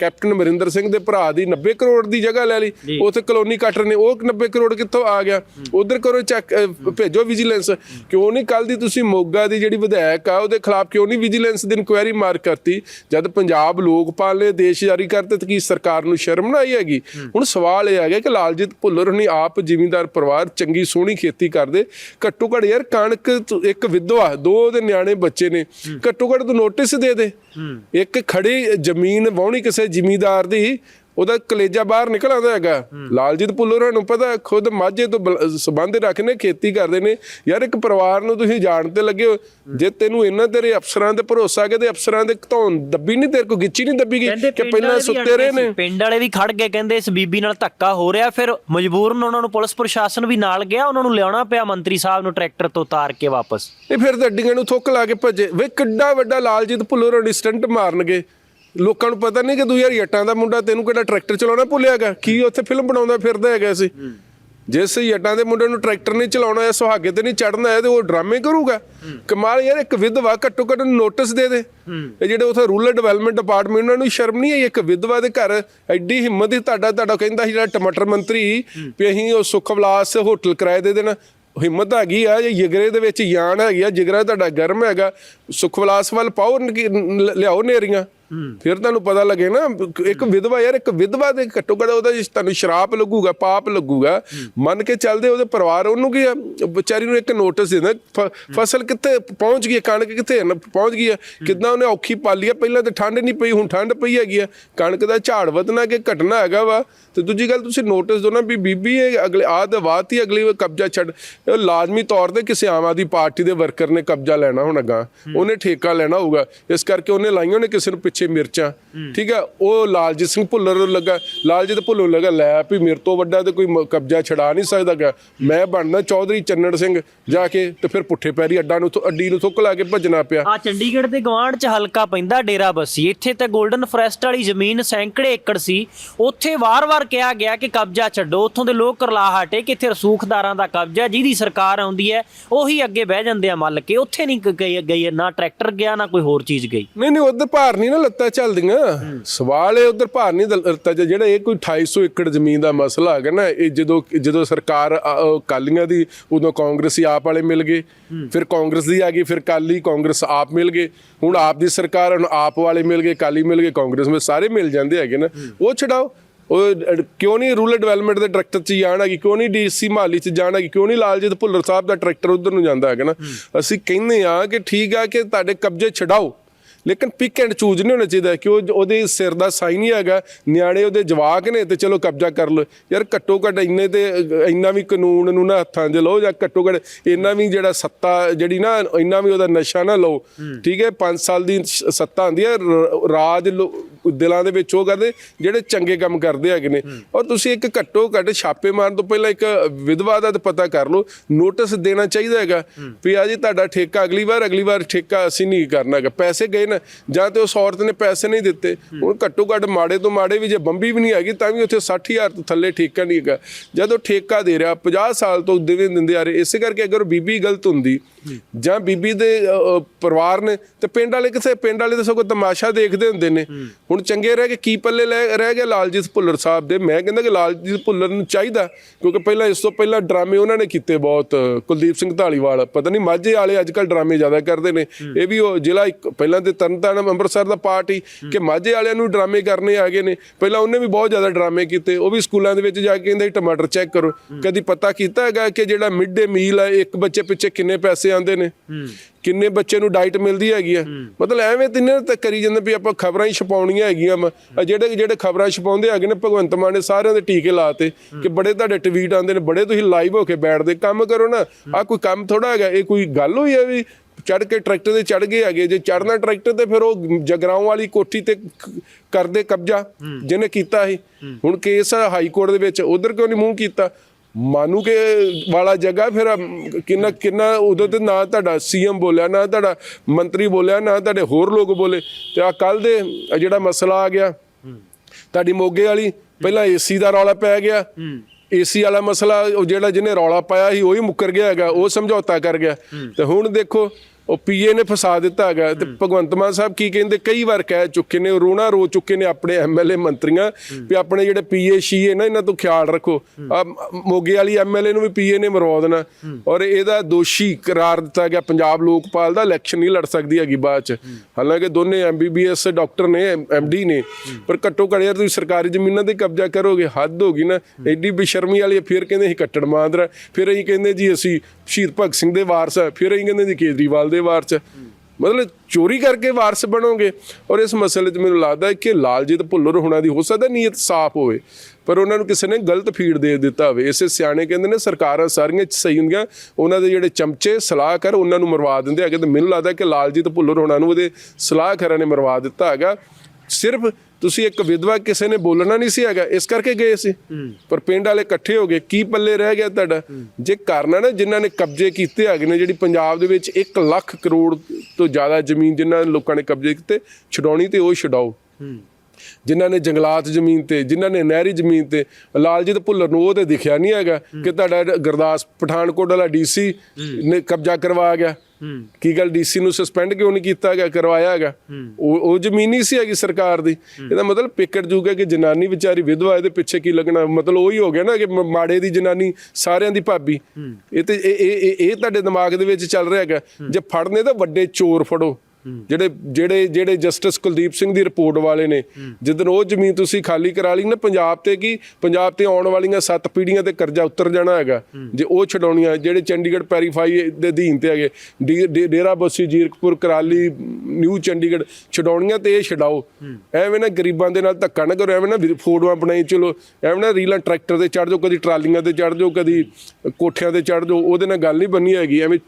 ਕੈਪਟਨ ਅਮਰਿੰਦਰ ਸਿੰਘ ਦੇ ਭਰਾ ਦੀ 90 ਕਰੋੜ ਦੀ ਜਗ੍ਹਾ ਲੈ ਲਈ। ਉੱਥੇ ਕਲੋਨੀ ਕੱਟ ਰਹੇ ਨੇ ਉਹ 90 ਕਰੋੜ ਕਿੱਥੋਂ ਆ ਗਿਆ? ਉਧਰ ਕਰੋ ਚੈੱਕ ਭੇਜੋ ਵਿਜੀਲੈਂਸ। ਕਿਉਂ ਨਹੀਂ ਕੱਲ ਦੀ ਤੁਸੀਂ ਮੋਗਾ ਦੀ ਜਿਹੜੀ ਵਿਧਾਇਕ ਆ ਉਹਦੇ ਖਿਲਾਫ ਕਿਉਂ ਨਹੀਂ ਵਿਜੀਲੈਂਸ ਦੀ ਇਨਕੁਆਇਰੀ ਮਾਰ ਕਰਤੀ? ਜਦ ਪੰਜਾਬ ਲੋਕਪਾਲ ਨੇ ਦੇਸ਼ ਜਾਰੀ ਕਰਤੇ ਤਾਂ ਕੀ ਸਰਕਾਰ ਨੂੰ ਸ਼ਰਮ ਨਾ ਆਈ ਹੈਗੀ? ਹੁਣ ਸਵਾਲ ਇਹ ਆ ਗਿਆ ਕਿ ਲਾਲਜੀਤ ਭੁੱਲਰ ਹੁਣੀ ਆਪ ਜ਼ਿਮੀਂਦਾਰ ਪਰਿਵਾਰ ਚੰਗੀ ਸੋਹਣੀ ਖੇਤੀ ਕਰਦੇ। ਘੱਟੋ ਘੱਟ ਯਾਰ ਕਣਕ ਇੱਕ ਵਿਧਵਾ ਦੋ ਉਹਦੇ ਨਿਆਣੇ ਬੱਚੇ ਨੇ ਘੱਟੋ ਘੱਟ ਤੂੰ ਨੋਟਿਸ ਦੇ ਦੇ। ਇੱਕ ਖੜੀ ਜ਼ਮੀਨ ਵਾਹੁਣੀ ਕਿਸੇ ਜ਼ਿਮੀਂਦਾਰ ਦੀ ਉਹਦਾ ਕਲੇਜਾ ਬਾਹਰ ਨਿਕਲ ਆਉਂਦਾ ਹੈਗਾ। ਲਾਲਜੀਤ ਭੁੱਲਰ ਨੂੰ ਪਤਾ ਖੁਦ ਮਾਝੇ ਤੋਂ ਸੰਬੰਧ ਰੱਖਨੇ ਖੇਤੀ ਕਰਦੇ ਨੇ। ਯਾਰ ਇੱਕ ਪਰਿਵਾਰ ਨੂੰ ਤੁਸੀਂ ਜਾਣਦੇ ਲੱਗੇ ਹੋ ਜੇ ਤੈਨੂੰ ਇਹਨਾਂ ਤੇਰੇ ਅਫਸਰਾਂ ਤੇ ਭਰੋਸਾ ਕਿ ਤੇ ਅਫਸਰਾਂ ਦੇ ਧੌਣ ਦੱਬੀ ਨਹੀਂ ਤੇਰੇ ਕੋ ਗਿੱਚੀ ਨਹੀਂ ਦੱਬੀ ਗਈ ਕਿ ਪਹਿਲਾਂ ਸੁੱਤੇ ਰਹੇ ਨੇ? ਪਿੰਡ ਵਾਲੇ ਵੀ ਖੜ ਗਏ ਕਹਿੰਦੇ ਇਸ ਬੀਬੀ ਨਾਲ ਧੱਕਾ ਹੋ ਰਿਹਾ। ਫਿਰ ਮਜਬੂਰਨ ਉਹਨਾਂ ਨੂੰ ਪੁਲਿਸ ਪ੍ਰਸ਼ਾਸਨ ਵੀ ਨਾਲ ਗਿਆ ਉਹਨਾਂ ਨੂੰ ਲਿਆਉਣਾ ਪਿਆ ਮੰਤਰੀ ਸਾਹਿਬ ਨੂੰ ਟਰੈਕਟਰ ਤੋਂ ਉਤਾਰ ਕੇ ਵਾਪਸ। ਇਹ ਫਿਰ ਤਾਂ ਅੱਡੀਆਂ ਨੂੰ ਥੁੱਕ ਲਾ ਕੇ ਭੱਜੇ। ਵੇ ਕਿੱਡਾ ਵੱਡਾ ਲਾਲਜੀਤ ਭੁੱਲਰ ਨੂੰ ਸਟੰਟ ਮਾਰਨਗੇ। ਲੋਕਾਂ ਨੂੰ ਪਤਾ ਨਹੀਂ ਕਿ ਤੂੰ ਯਾਰ ਜੱਟਾਂ ਦਾ ਮੁੰਡਾ ਤੈਨੂੰ ਕਿਹੜਾ ਟਰੈਕਟਰ ਚਲਾਉਣਾ ਭੁੱਲਿਆਗਾ? ਕੀ ਉੱਥੇ ਫਿਲਮ ਬਣਾਉਂਦਾ ਫਿਰਦਾ ਹੈਗਾ ਸੀ? ਜਿਸ ਜੱਟਾਂ ਦੇ ਮੁੰਡੇ ਨੂੰ ਟਰੈਕਟਰ ਨਹੀਂ ਚਲਾਉਣਾ ਹੈ ਸੁਹਾਗੇ ਤੇ ਨਹੀਂ ਚੜਨਾ ਹੈ ਤੇ ਉਹ ਡਰਾਮੇ ਕਰੂਗਾ? ਕਮਾਲ ਯਾਰ ਇੱਕ ਵਿਧਵਾ ਘੱਟੋ ਘੱਟ ਨੋਟਿਸ ਦੇ ਦੇ। ਇਹ ਜਿਹੜੇ ਉਥੇ ਰੂਰਲ ਡਿਵੈਲਪਮੈਂਟ ਡਿਪਾਰਟਮੈਂਟ ਉਹਨਾਂ ਨੂੰ ਸ਼ਰਮ ਨਹੀਂ ਆਈ? ਇੱਕ ਵਿਧਵਾ ਦੇ ਘਰ ਐਡੀ ਹਿੰਮਤ ਹੀ ਤੁਹਾਡਾ ਤੁਹਾਡਾ ਕਹਿੰਦਾ ਸੀ ਜਿਹੜਾ ਟਮਾਟਰ ਮੰਤਰੀ ਵੀ ਅਸੀਂ ਉਹ ਸੁਖ ਵਿਲਾਸ ਹੋਟਲ ਕਿਰਾਏ ਦੇ ਦੇਣਾ। ਹਿੰਮਤ ਹੈਗੀ ਆ ਜੇ ਜਿਗਰੇ ਦੇ ਵਿੱਚ ਯਾਨ ਹੈਗੀ ਆ ਜਿਗਰਾ ਤੁਹਾਡਾ ਗਰਮ ਹੈਗਾ। ਸੁਖ ਵਿਲਾਸ ਵੱਲ ਪਾਓ ਲਿਆਓ ਨੇਰੀਆਂ। ਫਿਰ ਤੁਹਾਨੂੰ ਪਤਾ ਲੱਗੇ ਨਾ ਇੱਕ ਵਿਧਵਾ ਯਾਰ ਇੱਕ ਵਿਧਵਾ ਦੇ ਘੱਟੋ ਘੱਟ ਉਹਦਾ ਜਿਸ ਤੁਹਾਨੂੰ ਸ਼ਰਾਪ ਲੱਗੂਗਾ ਪਾਪ ਲੱਗੂਗਾ ਮੰਨ ਕੇ ਚੱਲਦੇ ਉਹਦੇ ਪਰਿਵਾਰ ਉਹਨੂੰ ਕੀ ਵਿਚਾਰੀ ਨੂੰ ਇੱਕ ਨੋਟਿਸ ਦੇਣਾ ਫ- ਫਸਲ ਕਿੱਥੇ ਪਹੁੰਚ ਗਈ ਕਣਕ ਕਿੱਥੇ ਪਹੁੰਚ ਗਈ ਕਿੰਨਾ ਉਹਨੇ ਔਖੀ ਪਾਲੀ ਆ ਪਹਿਲਾਂ ਤੇ ਠੰਡ ਨਹੀਂ ਪਈ ਹੁਣ ਠੰਡ ਪਈ ਹੈਗੀ ਆ ਕਣਕ ਦਾ ਝਾੜ ਵਧਣਾ ਕਿ ਘਟਣਾ ਹੈਗਾ ਵਾ? ਤੇ ਦੂਜੀ ਗੱਲ ਤੁਸੀਂ ਨੋਟਿਸ ਦੋ ਨਾ ਵੀ ਬੀਬੀ ਇਹ ਅਗਲੇ ਆਦ ਬਾਤ ਹੀ ਅਗਲੀ ਕਬਜ਼ਾ ਛੱਡ ਲਾਜ਼ਮੀ ਤੌਰ ਤੇ ਕਿਸੇ ਆਮ ਆਦਮੀ ਪਾਰਟੀ ਦੇ ਵਰਕਰ ਨੇ ਕਬਜ਼ਾ ਲੈਣਾ ਹੁਣ ਅਗਾ ਉਹਨੇ ਠੇਕਾ ਲੈਣਾ ਹੋਊਗਾ ਇਸ ਕਰਕੇ ਉਹਨੇ ਲਾਈਆਂ ਨੇ ਕਿਸੇ ਨੂੰ ਪਿੱਛੇ ਮਿਰਚਾਂ। ਠੀਕ ਹੈ? ਉਹ ਲਾਲਜੀਤ ਸਿੰਘ ਭੁੱਲਰ ਨੂੰ ਲੱਗਾ। ਲਾਲਜੀਤ ਭੁੱਲਰ ਲੱਗਾ ਲੈ ਵੀ ਮੇਰੇ ਤੋਂ ਵੱਡਾ ਤੇ ਕੋਈ ਕਬਜ਼ਾ ਛਡਾ ਨਹੀਂ ਸਕਦਾ ਗਾ। ਮੈਂ ਬਣਨਾ ਚੌਧਰੀ ਚੰਨੜ ਸਿੰਘ ਜਾ ਕੇ ਤੇ ਫਿਰ ਪੁੱਠੇ ਪੈਰੀ ਅੱਡਾ ਨੂੰ ਅੱਡੀ ਨੂੰ ਥੁੱਕ ਲਾ ਕੇ ਭੱਜਣਾ ਪਿਆ। ਆ ਚੰਡੀਗੜ੍ਹ ਦੇ ਗਵਾਂਢ ਚ ਹਲਕਾ ਪੈਂਦਾ ਡੇਰਾ ਬੱਸੀ। ਇੱਥੇ ਤੇ 골ਡਨ ਫੋਰੈਸਟ ਵਾਲੀ ਜ਼ਮੀਨ ਸੈਂਕੜੇ ਏਕੜ ਸੀ। ਉੱਥੇ ਵਾਰ-ਵਾਰ ਕਿਹਾ ਗਿਆ ਕਿ ਕਬਜ਼ਾ ਛੱਡੋ। ਉੱਥੋਂ ਦੇ ਲੋਕ ਕਰਲਾ ਹਟੇ ਕਿ ਇੱਥੇ ਰਸੂਖਦਾਰਾਂ ਦਾ ਕਬਜ਼ਾ ਜਿਹਦੀ ਸਰਕਾਰ ਆਉਂਦੀ ਹੈ ਉਹੀ ਅੱਗੇ ਬਹਿ ਜਾਂਦੇ ਆ ਮੱਲ ਕੇ। ਉੱਥੇ ਨਹੀਂ ਗਈ ਨਾ ਟਰੈਕਟਰ ਗਿਆ ਨਾ ਕੋਈ ਹੋਰ ਚੀਜ਼ ਗਈ। ਨਹੀਂ ਨਹੀਂ ਉਧਰ ਭਾਰ ਨਹੀਂ ਨਾ ਲੱਤਾਂ ਚੱਲਦੀਆਂ। ਸਵਾਲ ਇਹ ਉਧਰ ਭਾਰ ਨਹੀਂ ਦ- ਲੱਤਾਂ ਜਿਹੜਾ ਇਹ ਕੋਈ 2800 ਏਕੜ ਜ਼ਮੀਨ ਦਾ ਮਸਲਾ ਹੈਗਾ ਨਾ ਇਹ ਜਦੋਂ ਜਦੋਂ ਸਰਕਾਰ ਕਾਲੀਆਂ ਦੀ ਉਦੋਂ ਕਾਂਗਰਸੀ ਆਪ ਵਾਲੇ ਮਿਲ ਗਏ। ਫਿਰ ਕਾਂਗਰਸ ਦੀ ਆ ਗਈ ਫਿਰ ਕਾਲੀ ਕਾਂਗਰਸ ਆਪ ਮਿਲ ਗਏ। ਹੁਣ ਆਪ ਦੀ ਸਰਕਾਰ ਹੁਣ ਆਪ ਵਾਲੇ ਮਿਲ ਗਏ ਕਾਲੀ ਮਿਲ ਗਏ ਕਾਂਗਰਸ ਵਿੱਚ ਸਾਰੇ ਮਿਲ ਜਾਂਦੇ ਹੈਗੇ ਨਾ। ਉਹ ਛਡਾਓ। ਉਹ ਕਿਉਂ ਨਹੀਂ ਰੂਰਲ ਡਿਵੈਲਪਮੈਂਟ ਦੇ ਡਾਇਰੈਕਟਰ ਚ ਜਾਣਾ ਕਿ ਕਿਉਂ ਨਹੀਂ ਡੀਸੀ ਮਾਲੀ ਚ ਜਾਣਾ ਕਿ ਕਿਉਂ ਨਹੀਂ ਲਾਲਜੀਤ ਭੁੱਲਰ ਸਾਹਿਬ ਦਾ ਟਰੈਕਟਰ ਉਧਰ ਨੂੰ ਜਾਂਦਾ ਹੈਗਾ ਨਾ? ਅਸੀਂ ਕਹਿੰਦੇ ਆ ਕਿ ਠੀਕ ਆ ਕਿ ਤੁਹਾਡੇ ਕਬਜ਼ੇ ਛਡਾਓ। ਲੇਕਿਨ ਪਿਕ ਐਂਡ ਚੂਜ਼ ਨਹੀਂ ਹੋਣਾ ਚਾਹੀਦਾ ਕਿ ਉਹ ਉਹਦੇ ਸਿਰ ਦਾ ਸਾਈ ਨਹੀਂ ਹੈਗਾ ਨਿਆਣੇ ਉਹਦੇ ਜਵਾਕ ਨੇ ਤੇ ਚਲੋ ਕਬਜ਼ਾ ਕਰ ਲਓ। ਯਾਰ ਘੱਟੋ ਘੱਟ ਇੰਨੇ ਤੇ ਇੰਨਾ ਵੀ ਕਾਨੂੰਨ ਨੂੰ ਨਾ ਹੱਥਾਂ 'ਚ ਲਓ ਜਾਂ ਘੱਟੋ ਘੱਟ ਇੰਨਾ ਵੀ ਜਿਹੜਾ ਸੱਤਾ ਜਿਹੜੀ ਨਾ ਇੰਨਾ ਵੀ ਉਹਦਾ ਨਸ਼ਾ ਨਾ ਲਓ। ਠੀਕ ਹੈ 5 ਸਾਲ ਦੀ ਸੱਤਾ ਹੁੰਦੀ ਹੈ ਰਾਜ ਲੋ- ਦਿਲਾਂ ਦੇ ਵਿੱਚ ਉਹ ਕਰਦੇ ਜਿਹੜੇ ਚੰਗੇ ਕੰਮ ਕਰਦੇ ਹੈਗੇ ਨੇ। ਔਰ ਤੁਸੀਂ ਇੱਕ ਘੱਟੋ ਘੱਟ ਛਾਪੇ ਮਾਰਨ ਤੋਂ ਪਹਿਲਾਂ ਇੱਕ ਵਿਧਵਾ ਦਾ ਪਤਾ ਕਰ ਲਓ ਨੋਟਿਸ ਦੇਣਾ ਚਾਹੀਦਾ ਹੈਗਾ ਵੀ ਆ ਜੀ ਤੁਹਾਡਾ ਠੇਕਾ ਅਗਲੀ ਵਾਰ ਅਗਲੀ ਵਾਰ ਠੇਕਾ ਅਸੀਂ ਨਹੀਂ ਕਰਨਾ ਹੈਗਾ। ਪੈਸੇ ਗਏ ਨਾ ਜਾਂ ਤੇ ਉਸ ਔਰਤ ਨੇ ਪੈਸੇ ਨਹੀਂ ਦਿੱਤੇ। ਹੁਣ ਘੱਟੋ ਘੱਟ ਮਾੜੇ ਤੋਂ ਮਾੜੇ ਵੀ ਜੇ ਬੰਬੀ ਵੀ ਨਹੀਂ ਹੈਗੀ ਤਾਂ ਵੀ ਉੱਥੇ 60000 ਤੋਂ ਥੱਲੇ ਠੇਕਾ ਨਹੀਂ ਹੈਗਾ। ਜਦੋਂ ਠੇਕਾ ਦੇ ਰਿਹਾ 50 ਸਾਲ ਤੋਂ ਦਿਵੇਂ ਦਿੰਦੇ ਆ ਰਹੇ ਇਸੇ ਕਰਕੇ ਅਗਰ ਬੀਬੀ ਗਲਤ ਹੁੰਦੀ ਜਾਂ ਬੀਬੀ ਦੇ ਪਰਿਵਾਰ ਨੇ ਤੇ ਪਿੰਡ ਵਾਲੇ ਕਿਸੇ ਪਿੰਡ ਵਾਲੇ ਤਾਂ ਸਗੋਂ ਤਮਾਸ਼ਾ ਦੇਖਦੇ ਹੁੰਦੇ ਨੇ। ਹੁਣ ਚੰਗੇ ਰਹਿ ਕੇ ਕੀ ਪੱਲੇ ਲੈ- ਰਹਿ ਗਿਆ ਲਾਲਜੀਤ ਭੁੱਲਰ ਸਾਹਿਬ ਦੇ। ਮੈਂ ਕਹਿੰਦਾ ਕਿ ਲਾਲਜੀਤ ਭੁੱਲਰ ਨੂੰ ਚਾਹੀਦਾ ਕਿਉਂਕਿ ਪਹਿਲਾਂ ਇਸ ਤੋਂ ਪਹਿਲਾਂ ਡਰਾਮੇ ਉਹਨਾਂ ਨੇ ਕੀਤੇ ਬਹੁਤ। ਕੁਲਦੀਪ ਸਿੰਘ ਢਾਲੀਵਾਲ ਪਤਾ ਨਹੀਂ ਮਾਝੇ ਵਾਲੇ ਅੱਜ ਕੱਲ ਡਰਾਮੇ ਜ਼ਿਆਦਾ ਕਰਦੇ ਨੇ। ਇਹ ਵੀ ਉਹ ਜ਼ਿਲ੍ਹਾ ਪਹਿਲਾਂ ਤੇ ਤਰਨਤਾਰਨ ਅੰਮ੍ਰਿਤਸਰ ਦਾ ਪਾਰਟੀ ਕਿ ਮਾਝੇ ਵਾਲਿਆਂ ਨੂੰ ਡਰਾਮੇ ਕਰਨੇ ਆ ਗਏ ਨੇ। ਪਹਿਲਾਂ ਉਹਨੇ ਵੀ ਬਹੁਤ ਜ਼ਿਆਦਾ ਡਰਾਮੇ ਕੀਤੇ ਉਹ ਵੀ ਸਕੂਲਾਂ ਦੇ ਵਿੱਚ ਜਾ ਕੇ ਕਹਿੰਦਾ ਟਮਾਟਰ ਚੈੱਕ ਕਰੋ। ਕਦੀ ਪਤਾ ਕੀਤਾ ਹੈਗਾ ਕਿ ਜਿਹੜਾ ਮਿਡ ਡੇ ਮੀਲ ਹੈ ਇੱਕ ਬੱਚੇ ਪਿੱਛੇ ਕਿੰਨੇ ਪੈਸੇ ਆਉਂਦੇ ਨੇ? ਕਿੰਨੇ ਬੱਚੇ ਨੂੰ ਡਾਈਟ ਮਿਲਦੀ ਹੈਗੀ ਆ? ਮਤਲਬ ਐਵੇਂ ਤਿੰਨੇ ਤਾਂ ਕਰੀ ਜਾਂਦੇ ਵੀ ਆਪਾਂ ਖਬਰਾਂ ਹੀ ਛਪਾਉਣੀਆਂ ਹੈਗੀਆਂ ਆਹ ਜਿਹੜੇ ਜਿਹੜੇ ਖਬਰਾਂ ਛਪਾਉਂਦੇ ਹੈਗੇ ਨੇ ਭਗਵੰਤ ਮਾਨ ਨੇ ਸਾਰਿਆਂ ਦੇ ਟੀਕੇ ਲਾਤੇ ਕਿ ਬੜੇ ਤੁਹਾਡੇ ਟਵੀਟ ਆਉਂਦੇ ਨੇ ਬੜੇ ਤੁਸੀਂ ਲਾਈਵ ਹੋ ਕੇ ਬੈਠਦੇ। ਕੰਮ ਕਰੋ ਨਾ। ਆ ਕੋਈ ਕੰਮ ਥੋੜਾ ਹੈਗਾ? ਇਹ ਕੋਈ ਗੱਲ ਹੋਈ ਹੈ ਵੀ ਚੜ ਕੇ ਟਰੈਕਟਰ ਤੇ ਚੜ ਗਏ ਹੈਗੇ, ਜੇ ਚੜਨਾ ਟਰੈਕਟਰ ਤੇ ਫਿਰ ਉਹ ਜਗਰਾਉਂ ਵਾਲੀ ਕੋਠੀ ਤੇ ਕਰਦੇ ਕਬਜ਼ਾ ਜਿਹਨੇ ਕੀਤਾ ਸੀ। ਹੁਣ ਕੇਸ ਹਾਈ ਕੋਰਟ ਦੇ ਵਿੱਚ, ਉਧਰ ਕਿਉਂ ਨਹੀਂ ਮੂੰਹ ਕੀਤਾ? ਮਾਨੂ ਕੇ ਵਾਲਾ ਜਗ੍ਹਾ ਫਿਰ ਕਿੰਨਾ ਕਿੰਨਾ ਉਦੋਂ ਤੇ ਨਾ ਤੁਹਾਡਾ ਸੀਐਮ ਬੋਲਿਆ, ਨਾ ਤੁਹਾਡਾ ਮੰਤਰੀ ਬੋਲਿਆ, ਨਾ ਤੁਹਾਡੇ ਹੋਰ ਲੋਕ ਬੋਲੇ। ਤੇ ਆ ਕੱਲ ਦੇ ਜਿਹੜਾ ਮਸਲਾ ਆ ਗਿਆ, ਤੁਹਾਡੀ ਮੋਗੇ ਵਾਲੀ, ਪਹਿਲਾਂ ਏਸੀ ਦਾ ਰੌਲਾ ਪੈ ਗਿਆ। ਏਸੀ ਵਾਲਾ ਮਸਲਾ, ਉਹ ਜਿਹੜਾ ਜਿਹਨੇ ਰੌਲਾ ਪਾਇਆ ਸੀ, ਉਹ ਮੁੱਕਰ ਗਿਆ ਹੈਗਾ, ਉਹ ਸਮਝੌਤਾ ਕਰ ਗਿਆ। ਤੇ ਹੁਣ ਦੇਖੋ ਉਹ ਪੀਏ ਨੇ ਫਸਾ ਦਿੱਤਾ ਹੈਗਾ ਤੇ ਭਗਵੰਤ ਮਾਨ ਸਾਹਿਬ ਕੀ ਕਹਿੰਦੇ ਕਈ ਵਾਰ ਕਹਿ ਚੁੱਕੇ ਨੇ ਰੋਣਾ ਰੋ ਚੁੱਕੇ ਨੇ ਆਪਣੇ ਐਮਐਲਏ ਮੰਤਰੀਆਂ ਵੀ ਆਪਣੇ ਜਿਹੜੇ ਪੀਏ ਸ਼ੀਏ ਨਾ ਇਹਨਾਂ ਤੋਂ ਖਿਆਲ ਰੱਖੋ। ਆ ਮੋਗੇ ਵਾਲੀ ਐਮਐਲਏ ਨੂੰ ਵੀ ਪੀਏ ਨੇ ਮਰਵਾ ਦੇਣਾ ਔਰ ਇਹਦਾ ਦੋਸ਼ੀ ਕਰਾਰ ਦਿੱਤਾ ਗਿਆ ਪੰਜਾਬ ਲੋਕਪਾਲ ਦਾ ਇਲੈਕਸ਼ਨ ਨਹੀਂ ਲੜ ਸਕਦੀ ਹੈਗੀ ਬਾਅਦ ਚ। ਹਾਲਾਂਕਿ ਦੋਨੇ ਐਮਬੀਬੀਐਸ ਡਾਕਟਰ ਨੇ ਐਮਡੀ ਨੇ। ਪਰ ਘੱਟੋ ਘੱਟ ਯਾਰ ਤੁਸੀਂ ਸਰਕਾਰੀ ਜ਼ਮੀਨਾਂ ਤੇ ਕਬਜ਼ਾ ਕਰੋਗੇ ਹੱਦ ਹੋ ਗਈ ਨਾ। ਐਡੀ ਬੇਸ਼ਰਮੀ ਵਾਲੀ। ਫਿਰ ਕਹਿੰਦੇ ਅਸੀਂ ਕੱਟੜ ਮਾਂਦਰਾ। ਫਿਰ ਅਸੀਂ ਕਹਿੰਦੇ ਜੀ ਅਸੀਂ ਸ਼ਹੀਦ ਭਗਤ ਸਿੰਘ ਦੇ ਵਾਰਸ ਆ ਫਿਰ ਅਸੀਂ ਕਹਿੰਦੇ ਜੀ ਕੇਜਰੀਵਾਲ ਦੇ ਵਾਰਸ ਆ। ਮਤਲਬ ਚੋਰੀ ਕਰਕੇ ਵਾਰਸ ਬਣੋਗੇ। ਔਰ ਇਸ ਮਸਲੇ 'ਚ ਮੈਨੂੰ ਲੱਗਦਾ ਹੈ ਕਿ ਲਾਲਜੀਤ ਭੁੱਲਰ ਹੋਣਾ ਦੀ ਹੋ ਸਕਦਾ ਨੀਅਤ ਸਾਫ਼ ਹੋਵੇ, ਪਰ ਉਹਨਾਂ ਨੂੰ ਕਿਸੇ ਨੇ ਗਲਤ ਫੀਡ ਦੇ ਦਿੱਤਾ ਹੋਵੇ। ਇਸੇ ਸਿਆਣੇ ਕਹਿੰਦੇ ਨੇ ਸਰਕਾਰਾਂ ਸਾਰੀਆਂ ਸਹੀ ਹੁੰਦੀਆਂ, ਉਹਨਾਂ ਦੇ ਜਿਹੜੇ ਚਮਚੇ ਸਲਾਹਕਾਰ ਉਹਨਾਂ ਨੂੰ ਮਰਵਾ ਦਿੰਦੇ ਹੈਗੇ। ਤੇ ਮੈਨੂੰ ਲੱਗਦਾ ਕਿ ਲਾਲਜੀਤ ਭੁੱਲਰ ਹੋਣਾ ਨੂੰ ਉਹਦੇ ਸਲਾਹਕਾਰਾਂ ਨੇ ਮਰਵਾ ਦਿੱਤਾ ਹੈਗਾ। ਸਿਰਫ ਤੁਸੀਂ ਇੱਕ ਵਿਧਵਾ ਕਿਸੇ ਨੇ ਬੋਲਣਾ ਨਹੀਂ ਸੀ ਹੈਗਾ ਇਸ ਕਰਕੇ ਗਏ ਸੀ। ਪਰ ਪਿੰਡ ਵਾਲੇ ਇਕੱਠੇ ਹੋ ਗਏ ਕੀ ਪੱਲੇ ਰਹਿ ਗਿਆ ਤੁਹਾਡਾ? ਜੇ ਕਰਨਾ ਨਾ ਜਿਨ੍ਹਾਂ ਨੇ ਕਬਜ਼ੇ ਕੀਤੇ ਹੈਗੇ ਨੇ ਜਿਹੜੀ ਪੰਜਾਬ ਦੇ ਵਿੱਚ 1 ਲੱਖ ਕਰੋੜ ਤੋਂ ਜ਼ਿਆਦਾ ਜ਼ਮੀਨ ਜਿਨ੍ਹਾਂ ਲੋਕਾਂ ਨੇ ਕਬਜ਼ੇ ਕੀਤੇ ਛਡਾਉਣੀ ਤੇ ਉਹ ਛਡਾਓ। ਜਿਨ੍ਹਾਂ ਨੇ ਜੰਗਲਾਤ ਜ਼ਮੀਨ ਤੇ ਜਿਨ੍ਹਾਂ ਨੇ ਨਹਿਰੀ ਜ਼ਮੀਨ ਤੇ ਲਾਲਜੀਤ ਭੁੱਲਰ ਨੂੰ ਉਹ ਤੇ ਦਿਖਿਆ ਨਹੀਂ ਹੈਗਾ ਕਿ ਤੁਹਾਡਾ ਗੁਰਦਾਸ ਪਠਾਨਕੋਟ ਵਾਲਾ ਡੀਸੀ ਨੇ ਕਬਜ਼ਾ ਕਰਵਾ ਗਿਆ। ਕੀ ਗੱਲ ਡੀਸੀ ਨੂੰ ਸਸਪੈਂਡ ਕਿਉਂ ਨਹੀਂ ਕੀਤਾ ਗਿਆ ਕਰਵਾਇਆ ਹੈਗਾ? ਉਹ ਉਹ ਜ਼ਮੀਨ ਨਹੀਂ ਸੀ ਹੈਗੀ ਸਰਕਾਰ ਦੀ। ਇਹਦਾ ਮਤਲਬ ਪਿਕਟ ਜੂਗਾ ਕਿ ਜਨਾਨੀ ਵਿਚਾਰੀ ਵਿਧਵਾ ਇਹਦੇ ਪਿੱਛੇ ਕੀ ਲੱਗਣਾ? ਮਤਲਬ ਉਹੀ ਹੋ ਗਿਆ ਨਾ ਕਿ ਮਾੜੇ ਦੀ ਜਨਾਨੀ ਸਾਰਿਆਂ ਦੀ ਭਾਬੀ। ਇਹ ਤੇ ਇਹ- ਇਹ ਤੁਹਾਡੇ ਦਿਮਾਗ ਦੇ ਵਿੱਚ ਚੱਲ ਰਿਹਾ ਹੈਗਾ। ਜੇ ਫੜਨੇ ਤਾਂ ਵੱਡੇ ਚੋਰ ਫੜੋ। ਜਿਹੜੇ ਜਿਹੜੇ ਜਿਹੜੇ ਜਸਟਿਸ ਕੁਲਦੀਪ ਸਿੰਘ ਦੀ ਰਿਪੋਰਟ ਵਾਲੇ ਨੇ ਜਿੱਦਨ ਉਹ ਜ਼ਮੀਨ ਤੁਸੀਂ ਖਾਲੀ ਕਰਾ ਲਈ ਨਾ, ਪੰਜਾਬ ਤੇ ਕੀ, ਪੰਜਾਬ ਤੇ ਆਉਣ ਵਾਲੀਆਂ ਸੱਤ ਪੀੜ੍ਹੀਆਂ ਤੇ ਕਰਜ਼ਾ ਉਤਰ ਜਾਣਾ ਹੈਗਾ। ਜੇ ਉਹ ਛਡਾਉਣੀਆਂ, ਜਿਹੜੇ ਚੰਡੀਗੜ੍ਹ ਪੈਰੀਫਾਈ ਦੇ ਅਧੀਨ ਤੇ ਹੈਗੇ ਡੇਰਾ ਬੱਸੀ, ਜੀਰਕਪੁਰ, ਕਰਾਲੀ, ਨਿਊ ਚੰਡੀਗੜ੍ਹ, ਛਡਾਉਣੀਆਂ ਤੇ ਇਹ ਛਡਾਓ। ਐਵੇਂ ਨਾ ਗਰੀਬਾਂ ਦੇ ਨਾਲ ਧੱਕਾ ਨਾ ਕਰੋ, ਐਵੇਂ ਨਾ ਫੋਟੋਆਂ ਬਣਾਈ ਚਲੋ, ਐਵੇਂ ਨਾ ਰੀਲਾਂ ਟਰੈਕਟਰ ਤੇ ਚੜ ਜਾਓ, ਕਦੀ ਟਰਾਲੀਆਂ ਤੇ ਚੜ ਜਾਓ, ਕਦੀ ਕੋਠਿਆਂ ਤੇ ਚੜ ਜਾਓ, ਉਹਦੇ ਨਾਲ ਗੱਲ ਨਹੀਂ ਬੰਨੀ ਹੈਗੀ, ਐਵੇਂ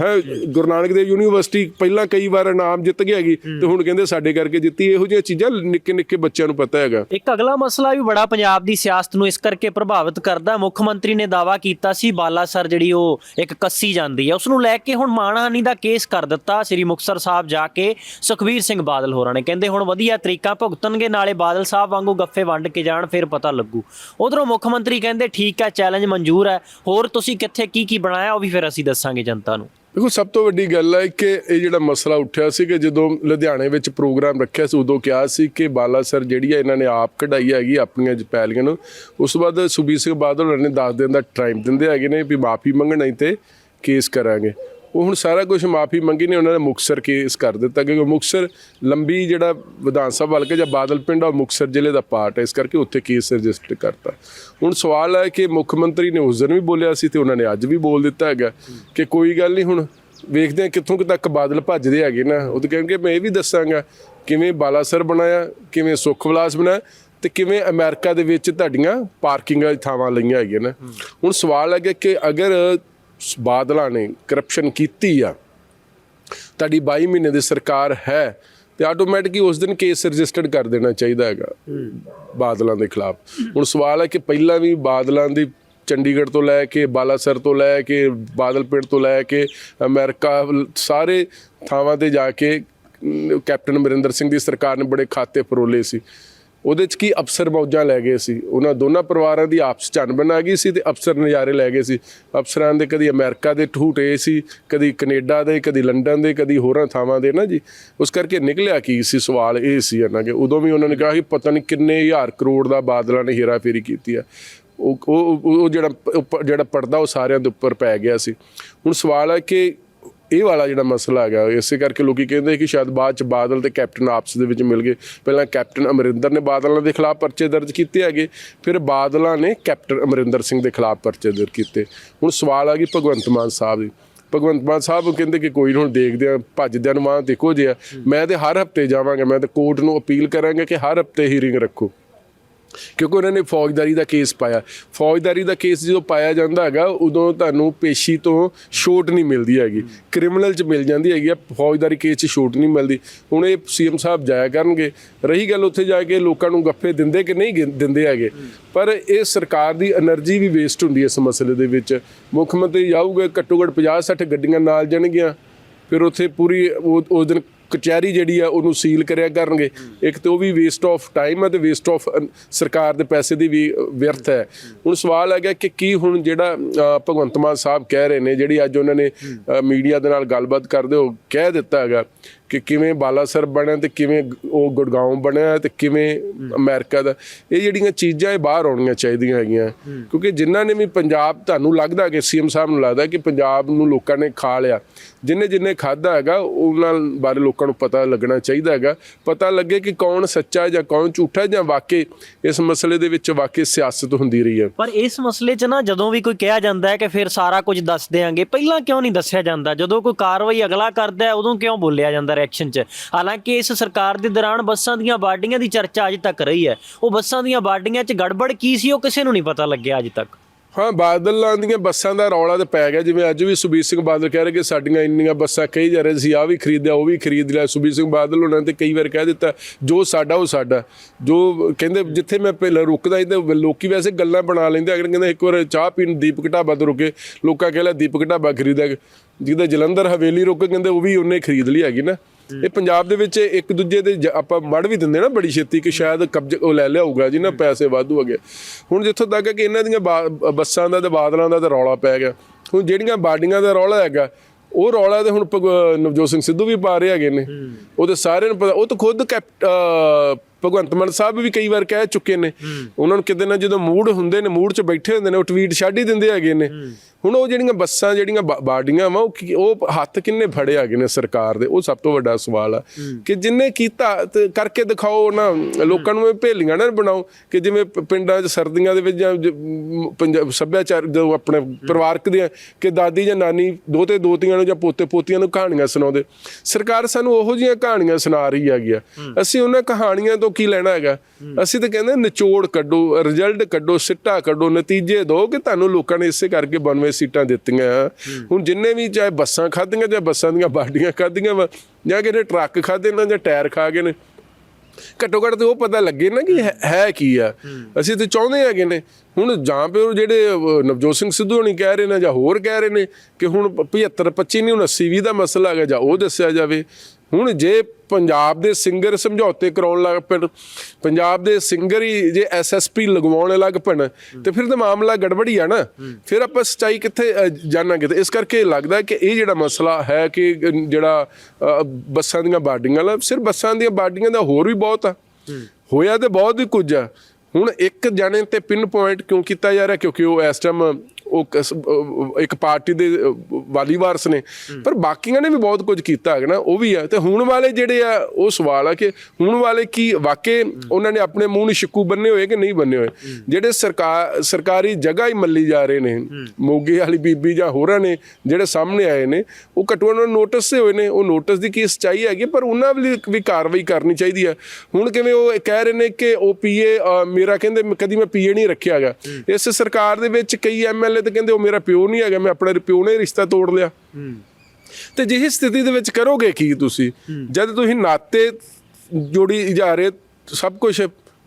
ਹੈ, ਗੁਰੂ ਨਾਨਕ ਦੇਵ ਯੂਨੀਵਰਸਿਟੀ ਪਹਿਲਾਂ ਕਈ ਵਾਰ ਇਨਾਮ ਜਿੱਤ ਗਿਆ ਹੈਗੀ ਤੇ ਹੁਣ ਕਹਿੰਦੇ ਸਾਡੇ ਕਰਕੇ ਜਿੱਤੀ, ਇਹੋ ਜਿਹੀਆਂ ਚੀਜ਼ਾਂ ਨਿੱਕੇ ਨਿੱਕੇ ਬੱਚਿਆਂ ਨੂੰ ਪਤਾ ਹੈਗਾ। ਇੱਕ ਅਗਲਾ ਮਸਲਾ ਵੀ ਬੜਾ ਪੰਜਾਬ ਦੀ ਸਿਆਸਤ ਨੂੰ ਇਸ ਕਰਕੇ ਪ੍ਰਭਾਵਿਤ ਕਰਦਾ, ਮੁੱਖ ਮੰਤਰੀ ਨੇ ਦਾਵਾ ਕੀਤਾ ਸੀ ਬਾਲਾਸਰ ਜਿਹੜੀ ਉਹ ਇੱਕ ਕੱਸੀ ਜਾਂਦੀ ਹੈ ਉਸ ਨੂੰ ਲੈ ਕੇ ਹੁਣ ਮਾਣਹਾਨੀ ਦਾ ਕੇਸ ਕਰ ਦਿੱਤਾ, ਸ੍ਰੀ ਮੁਕਤਸਰ ਸਾਹਿਬ ਜਾ ਕੇ ਸੁਖਬੀਰ ਸਿੰਘ ਬਾਦਲ ਹੋਰਾਂ ਨੇ, ਕਹਿੰਦੇ ਹੁਣ ਵਧੀਆ ਤਰੀਕਾ ਭੁਗਤਣਗੇ, ਨਾਲੇ ਬਾਦਲ ਸਾਹਿਬ ਵਾਂਗੂ ਗੱਫੇ ਵੰਡ ਕੇ ਜਾਣ, ਫਿਰ ਪਤਾ ਲੱਗੂ। ਉਧਰੋਂ ਮੁੱਖ ਮੰਤਰੀ ਕਹਿੰਦੇ, ਠੀਕ ਹੈ ਚੈਲੰਜ ਮਨਜ਼ੂਰ ਹੈ, ਹੋਰ ਤੁਸੀਂ ਕਿੱਥੇ ਕੀ ਕੀ ਬਣਾਇਆ, ਉਹ ਵੀ ਫਿਰ ਅਸੀਂ ਦੱਸਾਂਗੇ ਜਨਤਾ ਨੂੰ। ਦੇਖੋ, ਸਭ ਤੋਂ ਵੱਡੀ ਗੱਲ ਹੈ ਕਿ ਇਹ ਜਿਹੜਾ ਮਸਲਾ ਉੱਠਿਆ ਸੀ ਕਿ ਜਦੋਂ ਲੁਧਿਆਣੇ ਵਿੱਚ ਪ੍ਰੋਗਰਾਮ ਰੱਖਿਆ ਸੀ, ਉਦੋਂ ਕਿਹਾ ਸੀ ਕਿ ਬਾਲਾਸਰ ਜਿਹੜੀ ਹੈ ਇਹਨਾਂ ਨੇ ਆਪ ਕਢਾਈ ਹੈਗੀ ਆਪਣੀਆਂ ਜਪੈਲੀਆਂ ਨੂੰ। ਉਸ ਤੋਂ ਬਾਅਦ ਸੁਬੀਰ ਸਿੰਘ ਬਾਦਲ ਹੋਰਾਂ ਨੇ 10 ਦਿਨ ਦਾ ਟਾਈਮ ਦਿੰਦੇ ਹੈਗੇ ਨੇ ਵੀ ਮਾਫੀ ਮੰਗਣ ਨਹੀਂ ਤੇ ਕੇਸ ਕਰਾਂਗੇ। ਉਹ ਹੁਣ ਸਾਰਾ ਕੁਝ ਮਾਫੀ ਮੰਗੀ ਨੇ, ਉਹਨਾਂ ਨੇ ਮੁਕਸਰ ਕੇਸ ਕਰ ਦਿੱਤਾ, ਕਿਉਂਕਿ ਮੁਕਸਰ ਲੰਬੀ ਜਿਹੜਾ ਵਿਧਾਨ ਸਭਾ ਹਲਕੇ ਜਾਂ ਬਾਦਲ ਪਿੰਡ ਆ ਮੁਕਸਰ ਜ਼ਿਲ੍ਹੇ ਦਾ ਪਾਰਟ ਹੈ। ਇਸ ਕਰਕੇ ਉੱਥੇ ਕੇਸ ਰਜਿਸਟਰ ਕਰਤਾ। ਹੁਣ ਸਵਾਲ ਹੈ ਕਿ ਮੁੱਖ ਮੰਤਰੀ ਨੇ ਉਸ ਦਿਨ ਵੀ ਬੋਲਿਆ ਸੀ ਤੇ ਉਹਨਾਂ ਨੇ ਅੱਜ ਵੀ ਬੋਲ ਦਿੱਤਾ ਹੈਗਾ ਕਿ ਕੋਈ ਗੱਲ ਨਹੀਂ, ਹੁਣ ਵੇਖਦੇ ਆ ਕਿੱਥੋਂ ਕੁ ਤੱਕ ਬਾਦਲ ਭੱਜਦੇ ਹੈਗੇ ਨਾ। ਉਹ ਤਾਂ ਕਹਿਣਗੇ, ਮੈਂ ਇਹ ਵੀ ਦੱਸਾਂਗਾ, ਕਿਵੇਂ ਬਾਲਾਸਰ ਬਣਾਇਆ, ਕਿਵੇਂ ਸੁੱਖ ਵਿਲਾਸ ਬਣਾਇਆ ਤੇ ਕਿਵੇਂ ਅਮਰੀਕਾ ਦੇ ਵਿੱਚ ਤੁਹਾਡੀਆਂ ਪਾਰਕਿੰਗਾਂ ਥਾਵਾਂ ਲਈਆਂ ਹੈਗੀਆਂ ਨਾ। ਹੁਣ ਸਵਾਲ ਹੈ ਕਿ ਅਗਰ ਬਾਦਲਾਂ ਨੇ ਕਰਪਸ਼ਨ ਕੀਤੀ ਆ। ਤੁਹਾਡੀ 22 ਮਹੀਨੇ ਦੀ ਸਰਕਾਰ ਹੈ ਤੇ ਆਟੋਮੈਟਿਕਲੀ ਉਸ ਦਿਨ ਕੇਸ ਰਜਿਸਟਰਡ ਕਰ ਦੇਣਾ ਚਾਹੀਦਾ ਹੈਗਾ ਬਾਦਲਾਂ ਦੇ ਖਿਲਾਫ। ਹੁਣ ਸਵਾਲ ਹੈ ਕਿ ਪਹਿਲਾਂ ਵੀ ਬਾਦਲਾਂ ਦੀ ਚੰਡੀਗੜ੍ਹ ਤੋਂ ਲੈ ਕੇ, ਬਾਲਾਸਰ ਤੋਂ ਲੈ ਕੇ ਬਾਦਲ ਪਿੰਡ ਤੋਂ ਲੈ ਕੇ, ਅਮਰੀਕਾ ਸਾਰੇ ਥਾਵਾਂ ਤੇ ਜਾ ਕੇ ਕੈਪਟਨ ਅਮਰਿੰਦਰ ਸਿੰਘ ਦੀ ਸਰਕਾਰ ਨੇ ਬੜੇ ਖਾਤੇ ਫਰੋਲੇ ਸੀ। ਉਹਦੇ ਚ ਕੀ ਅਫਸਰ ਮੌਜਾਂ ਲੈ ਗਏ ਸੀ? ਉਹਨਾਂ ਦੋਨਾਂ ਪਰਿਵਾਰਾਂ ਦੀ ਆਪਸ ਚ ਅਣਬਣ ਗਈ ਸੀ ਤੇ ਅਫਸਰ ਨਜ਼ਾਰੇ ਲੈ ਗਏ ਸੀ। ਅਫਸਰਾਂ ਦੇ ਕਦੀ ਅਮਰੀਕਾ ਦੇ ਠੂਟੇ ਸੀ, ਕਦੀ ਕੈਨੇਡਾ ਦੇ, ਕਦੀ ਲੰਡਨ ਦੇ, ਕਦੀ ਹੋਰਾਂ ਥਾਵਾਂ ਦੇ ਨਾ ਜੀ। ਉਸ ਕਰਕੇ ਨਿਕਲਿਆ ਕੀ ਸੀ? ਸਵਾਲ ਇਹ ਸੀ ਇਹਨਾਂ ਕਿ। ਉਦੋਂ ਵੀ ਉਹਨਾਂ ਨੇ ਕਿਹਾ ਕਿ ਪਤਾ ਨਹੀਂ ਕਿੰਨੇ ਹਜ਼ਾਰ ਕਰੋੜ ਦਾ ਬਾਦਲਾਂ ਨੇ ਹੇਰਾਫੇਰੀ ਕੀਤੀ ਆ। ਉਹ ਉਹ ਜਿਹੜਾ ਜਿਹੜਾ ਪਰਦਾ ਉਹ ਸਾਰਿਆਂ ਦੇ ਉੱਪਰ ਪੈ ਗਿਆ ਸੀ। ਹੁਣ ਸਵਾਲ ਹੈ ਕਿ ਇਹ ਵਾਲਾ ਜਿਹੜਾ ਮਸਲਾ ਹੈਗਾ, ਇਸੇ ਕਰਕੇ ਲੋਕੀ ਕਹਿੰਦੇ ਕਿ ਸ਼ਾਇਦ ਬਾਅਦ ਚ ਬਾਦਲ ਤੇ ਕੈਪਟਨ ਆਪਸ ਦੇ ਵਿੱਚ ਮਿਲ ਗਏ। ਪਹਿਲਾਂ ਕੈਪਟਨ ਅਮਰਿੰਦਰ ਨੇ ਬਾਦਲਾਂ ਦੇ ਖਿਲਾਫ ਪਰਚੇ ਦਰਜ ਕੀਤੇ ਹੈਗੇ, ਫਿਰ ਬਾਦਲਾਂ ਨੇ ਕੈਪਟਨ ਅਮਰਿੰਦਰ ਸਿੰਘ ਦੇ ਖਿਲਾਫ ਪਰਚੇ ਦਰਜ ਕੀਤੇ। ਹੁਣ ਸਵਾਲ ਆ ਗਈ ਭਗਵੰਤ ਮਾਨ ਸਾਹਿਬ ਦੀ, ਭਗਵੰਤ ਮਾਨ ਸਾਹਿਬ ਕਹਿੰਦੇ ਕਿ ਕੋਈ ਨੀ, ਹੁਣ ਦੇਖਦੇ ਆ ਭੱਜਦਿਆਂ ਨੂੰ ਮਾਂ ਦੇਖੋ ਜਿਆ ਮੈਂ ਤੇ ਹਰ ਹਫ਼ਤੇ ਜਾਵਾਂਗਾ, ਮੈਂ ਤੇ ਕੋਰਟ ਨੂੰ ਅਪੀਲ ਕਰਾਂਗਾ ਕਿ ਹਰ ਹਫ਼ਤੇ ਹੀਰਿੰਗ ਰੱਖੋ। ਕਿਉਂਕਿ ਉਹਨਾਂ ਨੇ ਫੌਜਦਾਰੀ ਦਾ ਕੇਸ ਪਾਇਆ। ਫੌਜਦਾਰੀ ਦਾ ਕੇਸ ਜਦੋਂ ਪਾਇਆ ਜਾਂਦਾ ਹੈਗਾ, ਉਦੋਂ ਤੁਹਾਨੂੰ ਪੇਸ਼ੀ ਤੋਂ ਛੋਟ ਨਹੀਂ ਮਿਲਦੀ ਹੈਗੀ। ਕ੍ਰਿਮੀਨਲ 'ਚ ਮਿਲ ਜਾਂਦੀ ਹੈਗੀ ਆ, ਫੌਜਦਾਰੀ ਕੇਸ 'ਚ ਛੋਟ ਨਹੀਂ ਮਿਲਦੀ। ਹੁਣ ਇਹ ਸੀਐਮ ਸਾਹਿਬ ਜਾਇਆ ਕਰਨਗੇ। ਰਹੀ ਗੱਲ ਉੱਥੇ ਜਾ ਕੇ ਲੋਕਾਂ ਨੂੰ ਗੱਫੇ ਦਿੰਦੇ ਕਿ ਨਹੀਂ ਦਿੰਦੇ ਹੈਗੇ। ਪਰ ਇਹ ਸਰਕਾਰ ਦੀ એનર્ਜੀ ਵੀ ਵੇਸਟ ਹੁੰਦੀ ਹੈ ਇਸ ਮਸਲੇ ਦੇ ਵਿੱਚ। ਮੁੱਖ ਮੰਤਰੀ ਜਾਊਗਾ, ਘੱਟੋ ਘੱਟ 50 60 ਗੱਡੀਆਂ ਨਾਲ ਜਾਣਗੀਆਂ। ਫਿਰ ਉੱਥੇ ਪੂਰੀ, ਉਹ ਦਿਨ ਕਚਹਿਰੀ ਜਿਹੜੀ ਆ, ਉਹਨੂੰ ਸੀਲ ਕਰਿਆ ਕਰਨਗੇ। ਇੱਕ ਤੇ ਉਹ ਵੀ ਵੇਸਟ ਆਫ ਟਾਈਮ ਹੈ ਤੇ ਵੇਸਟ ਆਫ ਸਰਕਾਰ ਦੇ ਪੈਸੇ ਦੀ ਵੀ ਵਿਅਰਥ ਹੈ। ਹੁਣ ਸਵਾਲ ਹੈਗਾ ਕਿ ਕੀ ਹੁਣ ਜਿਹੜਾ ਭਗਵੰਤ ਮਾਨ ਸਾਹਿਬ ਕਹਿ ਰਹੇ ਨੇ, ਜਿਹੜੀ ਅੱਜ ਉਹਨਾਂ ਨੇ ਮੀਡੀਆ ਦੇ ਨਾਲ ਗੱਲਬਾਤ ਕਰਦੇ ਹੋ ਕਹਿ ਦਿੱਤਾ ਹੈਗਾ। ਕਿ ਕਿਵੇਂ ਬਾਲਾਸਰ ਬਣਿਆ ਤੇ ਕਿਵੇਂ ਉਹ ਗੁੜਗਾਉਂ ਬਣਿਆ ਤੇ ਕਿਵੇਂ ਅਮਰੀਕਾ ਦਾ। ਇਹ ਜਿਹੜੀਆਂ ਚੀਜ਼ਾਂ ਇਹ ਬਾਹਰ ਆਉਣੀਆਂ ਚਾਹੀਦੀਆਂ ਹੈਗੀਆਂ। ਕਿਉਂਕਿ ਜਿਨ੍ਹਾਂ ਨੇ ਵੀ ਪੰਜਾਬ ਤੁਹਾਨੂੰ ਲੱਗਦਾ ਕਿ ਸੀਐਮ ਸਾਹਿਬ ਨੂੰ ਲੱਗਦਾ ਕਿ ਪੰਜਾਬ ਨੂੰ ਲੋਕਾਂ ਨੇ ਖਾ ਲਿਆ। ਜਿੰਨੇ ਜਿੰਨੇ ਖਾਦਾ ਹੈਗਾ ਉਹਨਾਂ ਬਾਰੇ ਲੋਕਾਂ ਨੂੰ ਪਤਾ ਲੱਗਣਾ ਚਾਹੀਦਾ ਹੈਗਾ। ਪਤਾ ਲੱਗੇ ਕਿ ਕੌਣ ਸੱਚਾ ਹੈ ਜਾਂ ਕੌਣ ਝੂਠਾ ਹੈ ਜਾਂ ਵਾਕਈ ਇਸ ਮਸਲੇ ਦੇ ਵਿੱਚ ਵਾਕਈ ਸਿਆਸਤ ਹੁੰਦੀ ਰਹੀ ਹੈ। ਪਰ ਇਸ ਮਸਲੇ 'ਚ ਨਾ ਜਦੋਂ ਵੀ ਕੋਈ ਕਿਹਾ ਜਾਂਦਾ ਹੈ ਕਿ ਫਿਰ ਸਾਰਾ ਕੁਝ ਦੱਸ ਦੇਾਂਗੇ ਪਹਿਲਾਂ ਕਿਉਂ ਨਹੀਂ ਦੱਸਿਆ ਜਾਂਦਾ? ਜਦੋਂ ਕੋਈ ਕਾਰਵਾਈ ਅਗਲਾ ਕਰਦਾ ਹੈ ਉਦੋਂ ਕਿਉਂ ਬੋਲਿਆ ਜਾਂਦਾ? ਰਿਐਕਸ਼ਨ 'ਚ। ਹਾਲਾਂਕਿ ਇਸ ਸਰਕਾਰ ਦੇ ਦੌਰਾਨ ਬੱਸਾਂ ਦੀਆਂ ਬਾਡੀਆਂ ਦੀ ਚਰਚਾ ਅੱਜ ਤੱਕ ਰਹੀ ਹੈ। ਉਹ ਬੱਸਾਂ ਦੀਆਂ ਬਾਡੀਆਂ 'ਚ ਗੜਬੜ ਕੀ ਸੀ, ਉਹ ਕਿਸੇ ਨੂੰ ਨਹੀਂ ਪਤਾ ਲੱਗਿਆ ਅਜੇ ਤੱਕ। ਹਾਂ, ਬਾਦਲਾਂ ਦੀਆਂ ਬੱਸਾਂ ਦਾ ਰੌਲਾ ਤੇ ਪੈ ਗਿਆ। ਜਿਵੇਂ ਅੱਜ ਵੀ ਸੁਬੀਰ ਸਿੰਘ ਬਾਦਲ ਕਹਿ ਰਹੇ ਕਿ ਸਾਡੀਆਂ ਇੰਨੀਆਂ ਬੱਸਾਂ ਕਹੀ ਜਾ ਰਹੇ ਸੀ ਆ ਵੀ ਖਰੀਦਿਆ ਉਹ ਵੀ ਖਰੀਦ ਲਿਆ। ਸੁਬੀਰ ਸਿੰਘ ਬਾਦਲ ਉਹਨਾਂ ਤੇ ਕਈ ਵਾਰ ਕਹਿ ਦਿੱਤਾ, ਜੋ ਸਾਡਾ, ਉਹ ਸਾਡਾ। ਜੋ ਕਹਿੰਦੇ, ਜਿੱਥੇ ਮੈਂ ਪਹਿਲਾਂ ਰੁਕਦਾ ਸੀ ਤੇ ਲੋਕੀ ਵੈਸੇ ਗੱਲਾਂ ਬਣਾ ਲੈਂਦੇ। ਅਗਰ ਕਹਿੰਦੇ ਇੱਕ ਵਾਰ ਚਾਹ ਪੀਣ ਦੀਪਕ ਢਾਬਾ ਤੋਂ ਰੁਕੇ, ਲੋਕਾਂ ਕਹਿ ਲਿਆ ਦੀਪਕ ਢਾਬਾ ਖਰੀਦਿਆ ਜਿਹਦਾ ਜਲੰਧਰ ਹਵੇਲੀ ਰੁਕ, ਕਹਿੰਦੇ ਉਹ ਵੀ ਉਹਨੇ ਖਰੀਦ ਲਈ ਹੈਗੀ ਨਾ। ਇਹ ਪੰਜਾਬ ਦੇ ਵਿੱਚ ਇੱਕ ਦੂਜੇ ਦੇ ਆਪਾਂ ਮੜ ਵੀ ਦਿੰਦੇ ਨਾ ਬੜੀ ਛੇਤੀ ਕਿ ਸ਼ਾਇਦ ਕਬਜ਼ਾ ਉਹ ਲੈ ਲਿਆਊਗਾ ਜੀ ਨਾ ਪੈਸੇ ਵਾਧੂ ਗਏ ਹੁਣ ਜਿੱਥੋਂ ਤੱਕ ਕਿ ਇਹਨਾਂ ਦੀਆਂ ਬੱਸਾਂ ਦਾ ਤੇ ਬਾਦਲਾਂ ਦਾ ਤਾਂ ਰੌਲਾ ਪੈ ਗਿਆ। ਹੁਣ ਜਿਹੜੀਆਂ ਬਾਡੀਆਂ ਦਾ ਰੌਲਾ ਹੈਗਾ ਉਹ ਰੌਲਾ ਤੇ ਹੁਣ ਨਵਜੋਤ ਸਿੰਘ ਸਿੱਧੂ ਵੀ ਪਾ ਰਹੇ ਹੈਗੇ ਨੇ। ਉਹ ਤੇ ਸਾਰਿਆਂ ਨੂੰ ਪਤਾ ਉਹ ਤਾਂ ਖੁਦ ਕੈਪ- ਅਹ ਭਗਵੰਤ ਮਾਨ ਸਾਹਿਬ ਵੀ ਕਈ ਵਾਰ ਕਹਿ ਚੁੱਕੇ ਨੇ ਉਹਨਾਂ ਨੂੰ ਕਿਤੇ ਨਾ ਜਦੋਂ ਮੂਡ ਹੁੰਦੇ ਨੇ ਮੂਡ 'ਚ ਬੈਠੇ ਹੁੰਦੇ ਨੇ ਉਹ ਟਵੀਟ ਛੱਡ ਹੀ ਦਿੰਦੇ ਹੈਗੇ ਨੇ। ਹੁਣ ਉਹ ਜਿਹੜੀਆਂ ਬੱਸਾਂ ਜਿਹੜੀਆਂ ਬਾਡੀਆਂ ਵਾ ਉਹ ਹੱਥ ਕਿੰਨੇ ਫੜੇ ਹੈਗੇ ਨੇ ਸਰਕਾਰ ਦੇ? ਉਹ ਸਭ ਤੋਂ ਵੱਡਾ ਸਵਾਲ ਆ ਕਿ ਜਿੰਨੇ ਕੀਤਾ ਕਰਕੇ ਦਿਖਾਓ ਨਾ ਲੋਕਾਂ ਨੂੰ ਭੇਲੀਆਂ ਨਾ ਬਣਾਓ ਕਿ ਜਿਵੇਂ ਪਿੰਡਾਂ 'ਚ ਸਰਦੀਆਂ ਦੇ ਵਿੱਚ ਜਾਂ ਸੱਭਿਆਚਾਰ ਜੋ ਆਪਣੇ ਪਰਿਵਾਰਕ ਦੀਆਂ ਕਿ ਦਾਦੀ ਜਾਂ ਨਾਨੀ ਦੋਤੇ ਦੋਤੀਆਂ ਨੂੰ ਜਾਂ ਪੋਤੇ ਪੋਤੀਆਂ ਨੂੰ ਕਹਾਣੀਆਂ ਸੁਣਾਉਂਦੇ। ਸਰਕਾਰ ਸਾਨੂੰ ਉਹੋ ਜਿਹੀਆਂ ਕਹਾਣੀਆਂ ਸੁਣਾ ਰਹੀ ਹੈਗੀ ਆ। ਅਸੀਂ ਉਹਨਾਂ ਕਹਾਣੀਆਂ ਤੋਂ ਕੀ ਲੈਣਾ ਹੈਗਾ? ਅਸੀਂ ਤਾਂ ਕਹਿੰਦੇ ਨਿਚੋੜ ਕੱਢੋ ਰਿਜ਼ਲਟ ਕੱਢੋ, ਸਿੱਟਾ ਕੱਢੋ, ਨਤੀਜੇ ਦਿਓ ਕਿ ਤੁਹਾਨੂੰ ਲੋਕਾਂ ਨੇ ਇਸੇ ਕਰਕੇ 92 ਸੀਟਾਂ ਦਿੱਤੀਆਂ। ਹੁਣ ਜਿੰਨੇ ਵੀ ਚਾਹੇ ਬੱਸਾਂ ਖਾਧੀਆਂ ਜਾਂ ਬੱਸਾਂ ਦੀਆਂ ਬਾਡੀਆਂ ਖਾਧੀਆਂ ਵਾ, ਜਾਂ ਕਿਤੇ ਟਰੱਕ ਖਾਧੇ ਨਾ ਜਾਂ ਟਾਇਰ ਖਾ ਗਏ ਨੇ, ਘੱਟੋ ਘੱਟ ਤੇ ਉਹ ਪਤਾ ਲੱਗੇ ਨਾ ਕਿ ਹੈ- ਕੀ ਆ। ਅਸੀਂ ਤੇ ਚਾਹੁੰਦੇ ਹੈਗੇ ਨੇ। ਹੁਣ ਜਾਂ ਪਿਓ ਜਿਹੜੇ ਨਵਜੋਤ ਸਿੰਘ ਸਿੱਧੂ ਹੋਣੀ ਕਹਿ ਰਹੇ ਨੇ ਜਾਂ ਹੋਰ ਕਹਿ ਰਹੇ ਨੇ ਕਿ ਹੁਣ 75 25 ਨਹੀਂ ਹੁਣ 80 20 ਦਾ ਮਸਲਾ ਹੈਗਾ ਜਾਂ ਉਹ ਦੱਸਿਆ ਜਾਵੇ। ਹੁਣ ਜੇ ਪੰਜਾਬ ਦੇ ਸਿੰਗਰ ਸਮਝੌਤੇ ਕਰਾਉਣ ਲੱਗ ਪੈਣ ਪੰਜਾਬ ਦੇ ਸਿੰਗਰ ਹੀ ਜੇ ਐਸਐਸਪੀ ਲਗਵਾਉਣ ਲੱਗ ਪੈਣ ਤੇ ਫਿਰ ਤਾਂ ਮਾਮਲਾ ਗੜਬੜੀ ਆ ਨਾ। ਫਿਰ ਆਪਾਂ ਸਚਾਈ ਕਿੱਥੇ ਅਹ, ਜਾਣਾਂਗੇ ਤੇ ਇਸ ਕਰਕੇ ਲੱਗਦਾ ਕਿ ਇਹ ਜਿਹੜਾ ਮਸਲਾ ਹੈ ਕਿ ਜਿਹੜਾ ਬੱਸਾਂ ਦੀਆਂ ਬਾਰਡਿੰਗਾਂ ਵਾਲਾ ਸਿਰ ਬੱਸਾਂ ਦੀਆਂ ਬਾਡੀਆਂ ਦਾ ਹੋਰ ਵੀ ਬਹੁਤ ਆ। ਹੋਇਆ ਤੇ ਬਹੁਤ ਹੀ ਕੁਝ ਆ। ਹੁਣ ਇੱਕ ਜਾਣੇ ਤੇ ਪਿੰਨ ਪੁਆਇੰਟ ਕਿਉਂ ਕੀਤਾ ਜਾ ਰਿਹਾ ਕਿਉਂਕਿ ਉਹ ਇਸ ਟਾਈਮ ਉਹ ਇੱਕ ਪਾਰਟੀ ਦੇ ਵਾਲੀ ਵਾਰਸ ਨੇ। ਪਰ ਬਾਕੀਆਂ ਨੇ ਵੀ ਬਹੁਤ ਕੁਝ ਕੀਤਾ ਹੈਗਾ ਨਾ ਉਹ ਵੀ ਆ। ਤੇ ਹੁਣ ਵਾਲੇ ਜਿਹੜੇ ਆ ਉਹ ਸਵਾਲ ਆ ਕਿ ਹੁਣ ਵਾਲੇ ਕੀ ਵਾਕਈ ਉਹਨਾਂ ਨੇ ਆਪਣੇ ਮੂੰਹ ਨੂੰ ਸ਼ਿੱਕੂ ਬੰਨੇ ਹੋਏ ਕਿ ਨਹੀਂ ਬੰਨੇ ਹੋਏ? ਜਿਹੜੇ ਸਰਕਾਰ ਸਰਕਾਰੀ ਜਗ੍ਹਾ ਹੀ ਮੱਲੀ ਜਾ ਰਹੇ ਨੇ ਮੋਗੇ ਵਾਲੀ ਬੀਬੀ ਜਾਂ ਹੋਰਾਂ ਨੇ ਜਿਹੜੇ ਸਾਹਮਣੇ ਆਏ ਨੇ ਉਹ ਘੱਟੋ ਘੱਟ ਨੋਟਿਸ ਹੋਏ ਨੇ। ਉਹ ਨੋਟਿਸ ਦੀ ਕੀ ਸੱਚਾਈ ਹੈਗੀ ਪਰ ਉਹਨਾਂ ਵੀ ਵੀ ਕਾਰਵਾਈ ਕਰਨੀ ਚਾਹੀਦੀ ਆ। ਹੁਣ ਕਿਵੇਂ ਉਹ ਕਹਿ ਰਹੇ ਨੇ ਕਿ ਉਹ ਪੀਏ ਮੇਰਾ ਕਹਿੰਦੇ ਕਦੀ ਮੈਂ ਪੀਏ ਨਹੀਂ ਰੱਖਿਆ ਹੈਗਾ। ਇਸ ਸਰਕਾਰ ਦੇ ਵਿੱਚ ਕਈ ਐਮਐਲਏ ਤੇ ਕਹਿੰਦੇ ਉਹ ਮੇਰਾ ਪਿਓ ਨਹੀਂ ਹੈਗਾ ਮੈਂ ਆਪਣੇ ਪਿਓ ਨੇ ਰਿਸ਼ਤਾ ਤੋੜ ਲਿਆ। ਤੇ ਜਿਹੀ ਸਥਿਤੀ ਦੇ ਵਿੱਚ ਕਰੋਗੇ ਕੀ ਤੁਸੀਂ? ਜਦ ਤੁਸੀਂ ਨਾਤੇ ਜੋੜੀ ਜਾ ਰਹੇ ਸਭ ਕੁਝ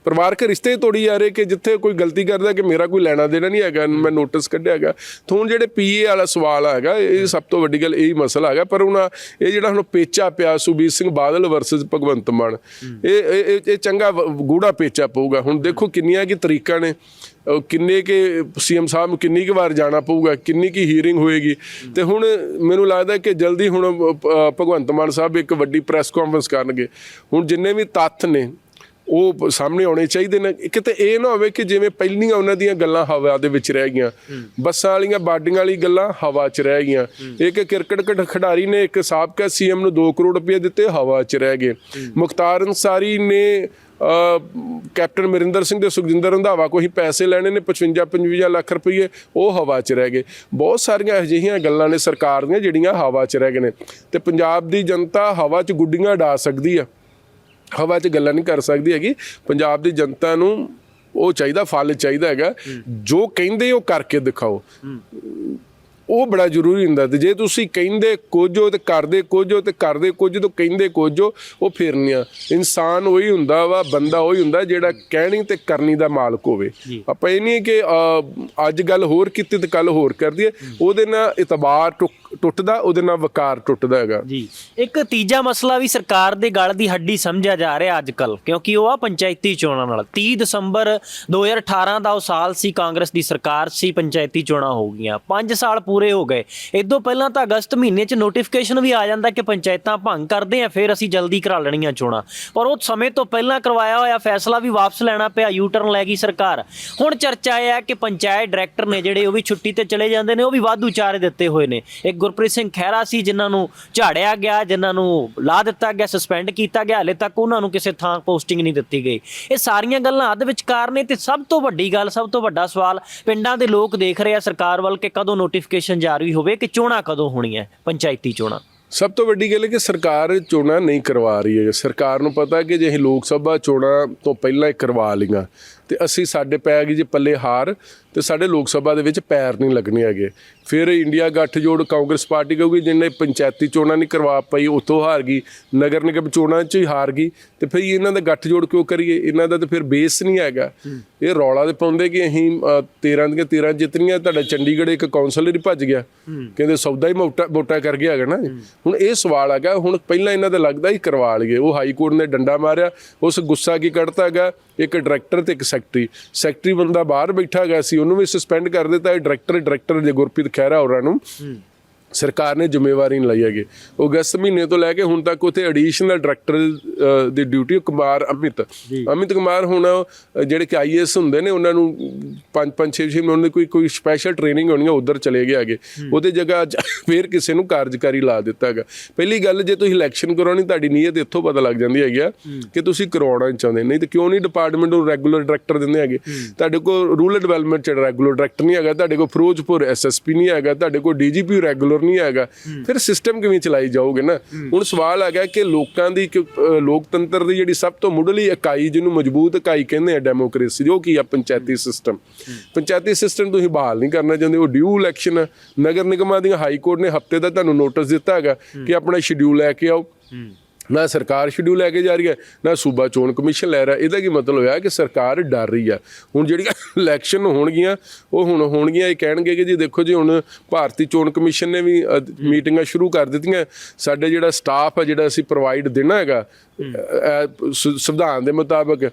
ਪਰਿਵਾਰਕ ਰਿਸ਼ਤੇ ਤੋੜੀ ਜਾ ਰਹੇ ਕਿ ਜਿੱਥੇ ਕੋਈ ਗਲਤੀ ਕਰਦਾ ਕਿ ਮੇਰਾ ਕੋਈ ਲੈਣਾ ਦੇਣਾ ਨਹੀਂ ਹੈਗਾ, ਮੈਂ ਨੋਟਿਸ ਕੱਢਿਆ ਹੈਗਾ। ਤਾਂ ਹੁਣ ਜਿਹੜੇ ਪੀਏ ਵਾਲਾ ਸਵਾਲ ਹੈਗਾ, ਇਹ ਸਭ ਤੋਂ ਵੱਡੀ ਗੱਲ ਇਹੀ ਮਸਲਾ ਹੈਗਾ, ਪਰ ਹੁਣ ਇਹ ਜਿਹੜਾ ਹੁਣ ਪੇਚਾ ਪਿਆ ਸੁਬੀਰ ਸਿੰਘ ਬਾਦਲ ਵਰਸਸ ਭਗਵੰਤ ਮਾਨ, ਇਹ, ਇਹ- ਚੰਗਾ ਵ- ਗੂੜਾ ਪੇਚਾ ਪਊਗਾ। ਹੁਣ ਦੇਖੋ ਕਿੰਨੀਆਂ ਕੀ ਤਰੀਕਾਂ ਨੇ, ਅਹ ਕਿੰਨੇ ਕੇ ਸੀਐਮ ਸਾਹਿਬ ਨੂੰ ਕਿੰਨੀ ਕੁ ਵਾਰ ਜਾਣਾ ਪਊਗਾ, ਕਿੰਨੀ ਕੀ ਹੀਅਰਿੰਗ ਹੋਏਗੀ। ਤੇ ਹੁਣ ਮੈਨੂੰ ਲੱਗਦਾ ਕਿ ਜਲਦੀ ਹੁਣ ਭਗਵੰਤ ਮਾਨ ਸਾਹਿਬ ਇੱਕ ਵੱਡੀ ਪ੍ਰੈਸ ਕਾਨਫਰੰਸ ਕਰਨਗੇ। ਹੁਣ ਜਿੰਨੇ ਵੀ ਤੱਥ ਨੇ ਉਹ ਸਾਹਮਣੇ ਆਉਣੇ ਚਾਹੀਦੇ ਨੇ। ਕਿਤੇ ਇਹ ਨਾ ਹੋਵੇ ਕਿ ਜਿਵੇਂ ਪਹਿਲੀਆਂ ਉਹਨਾਂ ਦੀਆਂ ਗੱਲਾਂ ਹਵਾ ਦੇ ਵਿੱਚ ਰਹਿ ਗਈਆਂ। ਬੱਸਾਂ ਵਾਲੀਆਂ ਬਾਡੀਆਂ ਵਾਲੀ ਗੱਲਾਂ ਹਵਾ 'ਚ ਰਹਿ ਗਈਆਂ। ਇੱਕ ਕ੍ਰਿਕਟ ਖਿਡ- ਖਿਡਾਰੀ ਨੇ ਇੱਕ ਸਾਬਕਾ ਸੀਐਮ ਨੂੰ 2 ਕਰੋੜ ਰੁਪਏ ਦਿੱਤੇ ਹਵਾ 'ਚ ਰਹਿ ਗਏ। ਮੁਖਤਾਰ ਅੰਸਾਰੀ ਨੇ ਕੈਪਟਨ ਅਮਰਿੰਦਰ ਸਿੰਘ ਤੇ ਸੁਖਜਿੰਦਰ ਰੰਧਾਵਾ ਕੋਈ ਪੈਸੇ ਲੈਣੇ ਨੇ 55 55 ਲੱਖ ਰੁਪਏ ਉਹ ਹਵਾ 'ਚ ਰਹਿ ਗਏ। ਬਹੁਤ ਸਾਰੀਆਂ ਅਜਿਹੀਆਂ ਗੱਲਾਂ ਨੇ ਸਰਕਾਰ ਦੀਆਂ ਜਿਹੜੀਆਂ ਹਵਾ 'ਚ ਰਹਿ ਗਏ ਨੇ। ਤੇ ਪੰਜਾਬ ਦੀ ਜਨਤਾ ਹਵਾ 'ਚ ਗੁੱਡੀਆਂ ਡਾ ਸਕਦੀ ਆ। ਹਵਾ 'ਚ ਗੱਲਾਂ ਨਹੀਂ ਕਰ ਸਕਦੀ ਹੈਗੀ। ਪੰਜਾਬ ਦੀ ਜਨਤਾ ਨੂੰ ਉਹ ਚਾਹੀਦਾ ਫਲ ਚਾਹੀਦਾ ਹੈਗਾ। ਜੋ ਕਹਿੰਦੇ ਉਹ ਕਰਕੇ ਦਿਖਾਓ। ਉਹ ਬੜਾ ਜ਼ਰੂਰੀ ਹੁੰਦਾ ਤੇ ਜੇ ਤੁਸੀਂ ਕਹਿੰਦੇ ਕੁਝ ਹੋ ਤੇ ਕਰਦੇ ਕੁਝ ਹੋ ਤੇ ਕਰਦੇ ਕੁਝ ਤੋਂ ਕਹਿੰਦੇ ਕੁਝ ਹੋ ਉਹ ਫਿਰ ਨਹੀਂ ਆ ਇਨਸਾਨ ਉਹੀ ਹੁੰਦਾ ਵਾ ਬੰਦਾ ਉਹੀ ਹੁੰਦਾ ਜਿਹੜਾ ਕਹਿਣੀ ਤੇ ਕਰਨੀ ਦਾ ਮਾਲਕ ਹੋਵੇ। ਆਪਾਂ ਇਹ ਨਹੀਂ ਕਿ ਅੱਜ ਗੱਲ ਹੋਰ ਕੀਤੀ ਤੇ ਕੱਲ ਹੋਰ ਕਰ ਦਈਏ ਉਹਦੇ ਨਾਲ ਇਤਬਾਰ ਟੁੱਟ- ਟੁੱਟਦਾ, ਉਹਦੇ ਨਾਲ ਵਕਾਰ ਟੁੱਟਦਾ ਹੈਗਾ। ਜੀ। ਇੱਕ ਤੀਜਾ ਮਸਲਾ ਵੀ ਸਰਕਾਰ ਦੇ ਗਲ ਦੀ ਹੱਡੀ ਸਮਝਿਆ ਜਾ ਰਿਹਾ ਅੱਜ ਕੱਲ ਕਿਉਂਕਿ ਉਹ ਆ ਪੰਚਾਇਤੀ ਚੋਣਾਂ ਨਾਲ। 30 ਦਸੰਬਰ 2018 ਦਾ ਉਹ ਸਾਲ ਸੀ ਕਾਂਗਰਸ ਦੀ ਸਰਕਾਰ ਸੀ, ਪੰਚਾਇਤੀ ਚੋਣਾਂ ਹੋ ਗਈਆਂ। 5 ਸਾਲ ਪੂਰੇ ਹੋ ਗਏ। ਇਦੋਂ ਪਹਿਲਾਂ ਤਾਂ ਅਗਸਤ ਮਹੀਨੇ 'ਚ ਨੋਟੀਫਿਕੇਸ਼ਨ ਵੀ ਆ ਜਾਂਦਾ ਕਿ ਪੰਚਾਇਤਾਂ ਭੰਗ ਕਰਦੇ ਆ, ਫਿਰ ਅਸੀਂ ਜਲਦੀ ਕਰਾ ਲੈਣੀਆਂ ਚੋਣਾਂ। ਪਰ ਉਹ ਸਮੇਂ ਤੋਂ ਪਹਿਲਾਂ ਕਰਵਾਇਆ ਹੋਇਆ ਫੈਸਲਾ ਵੀ ਵਾਪਸ ਲੈਣਾ ਪਿਆ ਯੂ ਟਰਨ ਲੈ ਗਈ ਸਰਕਾਰ। ਹੁਣ ਚਰਚਾ ਇਹ ਹੈ ਕਿ ਪੰਚਾਇਤ ਡਾਇਰੈਕਟਰ ਨੇ ਜਿਹੜੇ, ਉਹ ਵੀ ਛੁੱਟੀ ਤੇ ਚਲੇ ਜਾਂਦੇ ਨੇ, ਉਹ ਵੀ ਵਾਧੂ ਚਾਰੇ ਦਿੱਤੇ ਹੋਏ ਨੇ। ਇੱਕ ਗੁਰਪ੍ਰੀਤ ਸਿੰਘ ਖਹਿਰਾ ਸੀ, ਜਿਨ੍ਹਾਂ ਨੂੰ ਝਾੜਿਆ ਗਿਆ, ਜਿਨ੍ਹਾਂ ਨੂੰ ਲਾ ਦਿੱਤਾ ਗਿਆ ਸਸਪੈਂਡ ਕੀਤਾ ਗਿਆ, ਹਲੇ ਤੱਕ ਉਹਨਾਂ ਨੂੰ ਕਿਸੇ ਥਾਂ ਪੋਸਟਿੰਗ ਨਹੀਂ ਦਿੱਤੀ ਗਈ। ਇਹ ਸਾਰੀਆਂ ਗੱਲਾਂ ਅੱਧ ਵਿਚਕਾਰ ਨੇ ਤੇ ਸਭ ਤੋਂ ਵੱਡੀ ਗੱਲ, ਸਭ ਤੋਂ ਵੱਡਾ ਸਵਾਲ ਪਿੰਡਾਂ ਦੇ ਲੋਕ ਦੇਖ ਰਹੇ ਆ, ਸਰਕਾਰ ਵੱਲ ਕਿ ਕਦੋਂ ਨੋਟੀਫਿਕੇਸ਼ਨ ਜਾਰੀ ਹੋਵੇ, ਕਿ ਚੋਣਾਂ ਕਦੋਂ ਹੋਣੀਆਂ, ਪੰਚਾਇਤੀ ਚੋਣਾਂ। ਸਭ ਤੋਂ ਵੱਡੀ ਗੱਲ ਹੈ ਕਿ ਸਰਕਾਰ ਚੋਣਾਂ ਨਹੀਂ ਕਰਵਾ ਰਹੀ ਹੈ ਸਰਕਾਰ ਨੂੰ ਪਤਾ ਕਿ ਜੇ ਅਸੀਂ ਲੋਕ ਸਭਾ ਚੋਣਾਂ ਤੋਂ ਪਹਿਲਾਂ ਹੀ ਕਰਵਾ ਲਈਆਂ ਤੇ ਅਸੀਂ ਸਾਡੇ ਪੈ ਗਈ ਜੇ ਪੱਲੇ ਹਾਰ ਤੇ ਸਾਡੇ ਲੋਕ ਸਭਾ ਦੇ ਵਿੱਚ ਪੈਰ ਨਹੀਂ ਲੱਗਣੇ ਹੈਗੇ। ਫਿਰ ਇੰਡੀਆ ਗੱਠਜੋੜ ਕਾਂਗਰਸ ਪਾਰਟੀ ਕਹੂਗੀ ਜਿਹਨੇ ਪੰਚਾਇਤੀ ਚੋਣਾਂ ਨਹੀਂ ਕਰਵਾ ਪਾਈ ਉਤੋਂ ਹਾਰ ਗਈ ਨਗਰ ਨਿਗਮ ਚੋਣਾਂ 'ਚ ਹੀ ਹਾਰ ਗਈ। ਤੇ ਫਿਰ ਇਹਨਾਂ ਦਾ ਗੱਠਜੋੜ ਕਿਉਂ ਕਰੀਏ? ਇਹਨਾਂ ਦਾ ਤਾਂ ਫਿਰ ਬੇਸ ਨਹੀਂ ਹੈਗਾ। ਇਹ ਰੌਲਾ ਦੇ ਪਾਉਂਦੇ ਕਿ ਅਸੀਂ ਅ, 13 ਦੀਆਂ 13 ਜਿੱਤਣੀਆਂ ਤੁਹਾਡਾ ਚੰਡੀਗੜ੍ਹ ਇੱਕ ਕਾਉਂਸਲਰ ਹੀ ਭੱਜ ਗਿਆ। ਕਹਿੰਦੇ ਸੌਦਾ ਹੀ ਮੋਟਾ ਮੋਟਾ ਕਰ ਗਿਆ ਹੈਗਾ ਨਾ ਹੁਣ ਇਹ ਸਵਾਲ ਹੈਗਾ ਹੁਣ ਪਹਿਲਾਂ ਇਹਨਾਂ ਦਾ ਲੱਗਦਾ ਹੀ ਕਰਵਾ ਲਈਏ। ਉਹ ਹਾਈ ਕੋਰਟ ਨੇ ਡੰਡਾ ਮਾਰਿਆ ਉਸ ਗੁੱਸਾ ਕੀ ਕੱਢਤਾ ਹੈਗਾ? ਇੱਕ ਡਾਇਰੈਕਟਰ ਤੇ ਇੱਕ ਸੈਕਟਰੀ। ਸੈਕਟਰੀ ਬੰਦਾ ਬਾਹਰ ਬੈਠਾ ਗਿਆ ਸੀ, ਉਹਨੂੰ ਵੀ ਸਸਪੈਂਡ ਕਰ ਦਿੱਤਾ, ਇਹ ਡਾਇਰੈਕਟਰ ਡਾਇਰੈਕਟਰ ਜੇ ਗੁਰਪ੍ਰੀਤ ਖਹਿਰਾ ਹੋਰਾਂ ਨੂੰ। ਸਰਕਾਰ ਨੇ ਜ਼ਿੰਮੇਵਾਰੀ ਨਹੀਂ ਲਈ ਹੈਗੀ। ਉਹ ਅਗਸਤ ਮਹੀਨੇ ਤੋਂ ਲੈ ਕੇ ਹੁਣ ਤੱਕ ਉੱਥੇ ਐਡੀਸ਼ਨਲ ਡਾਇਰੈਕਟਰ ਦੀ ਡਿਊਟੀ ਕੁਮਾਰ ਅਮਿਤ। ਅਮਿਤ ਕੁਮਾਰ ਹੁਣ ਜਿਹੜੇ ਕਿ ਆਈਐਸ ਹੁੰਦੇ ਨੇ ਉਹਨਾਂ ਨੂੰ 5 5 6 6 ਉਹਨਾਂ ਦੀ ਕੋਈ ਕੋਈ ਸਪੈਸ਼ਲ ਟ੍ਰੇਨਿੰਗ ਹੋਣੀ ਹੈ ਉਧਰ ਚਲੇ ਗਏ ਹੈਗੇ। ਉਹਦੇ ਜਗ੍ਹਾ ਅੱਜ ਫੇਰ ਕਿਸੇ ਨੂੰ ਕਾਰਜਕਾਰੀ ਲਾ ਦਿੱਤਾ ਹੈਗਾ। ਪਹਿਲੀ ਗੱਲ ਜੇ ਤੁਸੀਂ ਇਲੈਕਸ਼ਨ ਕਰਾਉਣੀ ਤੁਹਾਡੀ ਨੀਅਤ ਇੱਥੋਂ ਪਤਾ ਲੱਗ ਜਾਂਦੀ ਹੈਗੀ ਆ ਕਿ ਤੁਸੀਂ ਕਰਵਾਉਣਾ ਹੀ ਚਾਹੁੰਦੇ। ਨਹੀਂ ਤੇ ਕਿਉਂ ਨਹੀਂ ਡਿਪਾਰਟਮੈਂਟ ਨੂੰ ਰੈਗੂਲਰ ਡਾਇਰੈਕਟਰ ਦਿੰਦੇ ਹੈਗੇ? ਤੁਹਾਡੇ ਕੋਲ ਰੂਰਲ ਡਿਵੈਲਪਮੈਂਟ ਚ ਰੈਗੂਲਰ ਡਾਇਰੈਕਟਰ ਨਹੀਂ ਹੈਗਾ ਤੁਹਾਡੇ ਕੋਲ ਫਿਰੋਜ਼ਪੁਰ ਐਸਐਸਪੀ ਨਹੀਂ ਹੈਗਾ ਤੁਹਾਡੇ ਕੋਲ ਡੀਜੀਪੀ ਰੈਗੂਲਰ ਨਹੀਂ ਹੈਗਾ। ਫਿਰ ਸਿਸਟਮ ਕਿਵੇਂ ਚਲਾਈ ਜਾਓਗੇ ਨਾ? ਹੁਣ ਸਵਾਲ ਹੈਗਾ ਕਿ ਲੋਕਾਂ ਦੀ ਲੋਕਤੰਤਰ ਦੀ ਜਿਹੜੀ ਸਭ ਤੋਂ ਮੁੱਢਲੀ ਇਕਾਈ ਜਿਹਨੂੰ ਮਜ਼ਬੂਤ ਇਕਾਈ ਕਹਿੰਦੇ ਆ ਡੈਮੋਕ੍ਰੇਸੀ ਜੋ ਕੀ ਆ? ਪੰਚਾਇਤੀ ਸਿਸਟਮ ਪੰਚਾਇਤੀ ਸਿਸਟਮ ਤੁਸੀਂ ਬਹਾਲ ਨਹੀਂ ਕਰਨਾ ਚਾਹੁੰਦੇ ਉਹ ਡਿਊ ਇਲੈਕਸ਼ਨ ਨਗਰ ਨਿਗਮਾਂ ਦੀਆਂ ਹਾਈ ਕੋਰਟ ਨੇ ਹਫ਼ਤੇ ਦਾ ਤੁਹਾਨੂੰ ਨੋਟਿਸ ਦਿੱਤਾ ਹੈਗਾ ਕਿ ਆਪਣਾ ਸ਼ਡਿਊਲ ਲੈ ਕੇ ਆਓ। ਨਾ ਸਰਕਾਰ ਸ਼ਡਿਊਲ ਲੈ ਕੇ ਜਾ ਰਹੀ ਹੈ ਨਾ ਸੂਬਾ ਚੋਣ ਕਮਿਸ਼ਨ ਲੈ ਰਿਹਾ। ਇਹਦਾ ਕੀ ਮਤਲਬ ਹੋਇਆ ਕਿ ਸਰਕਾਰ ਡਰ ਰਹੀ ਆ ਹੁਣ ਜਿਹੜੀਆਂ ਇਲੈਕਸ਼ਨ ਹੋਣਗੀਆਂ ਉਹ ਹੁਣ ਹੋਣਗੀਆਂ ਇਹ ਕਹਿਣਗੇ ਕਿ ਜੀ ਦੇਖੋ ਜੀ ਹੁਣ ਭਾਰਤੀ ਚੋਣ ਕਮਿਸ਼ਨ ਨੇ ਵੀ ਮੀਟਿੰਗਾਂ ਸ਼ੁਰੂ ਕਰ ਦਿੱਤੀਆਂ। ਸਾਡੇ ਜਿਹੜਾ ਸਟਾਫ ਆ ਜਿਹੜਾ ਅਸੀਂ ਪ੍ਰੋਵਾਈਡ ਦੇਣਾ ਹੈਗਾ ਸੰਵਿਧਾਨ ਦੇ ਮੁਤਾਬਕ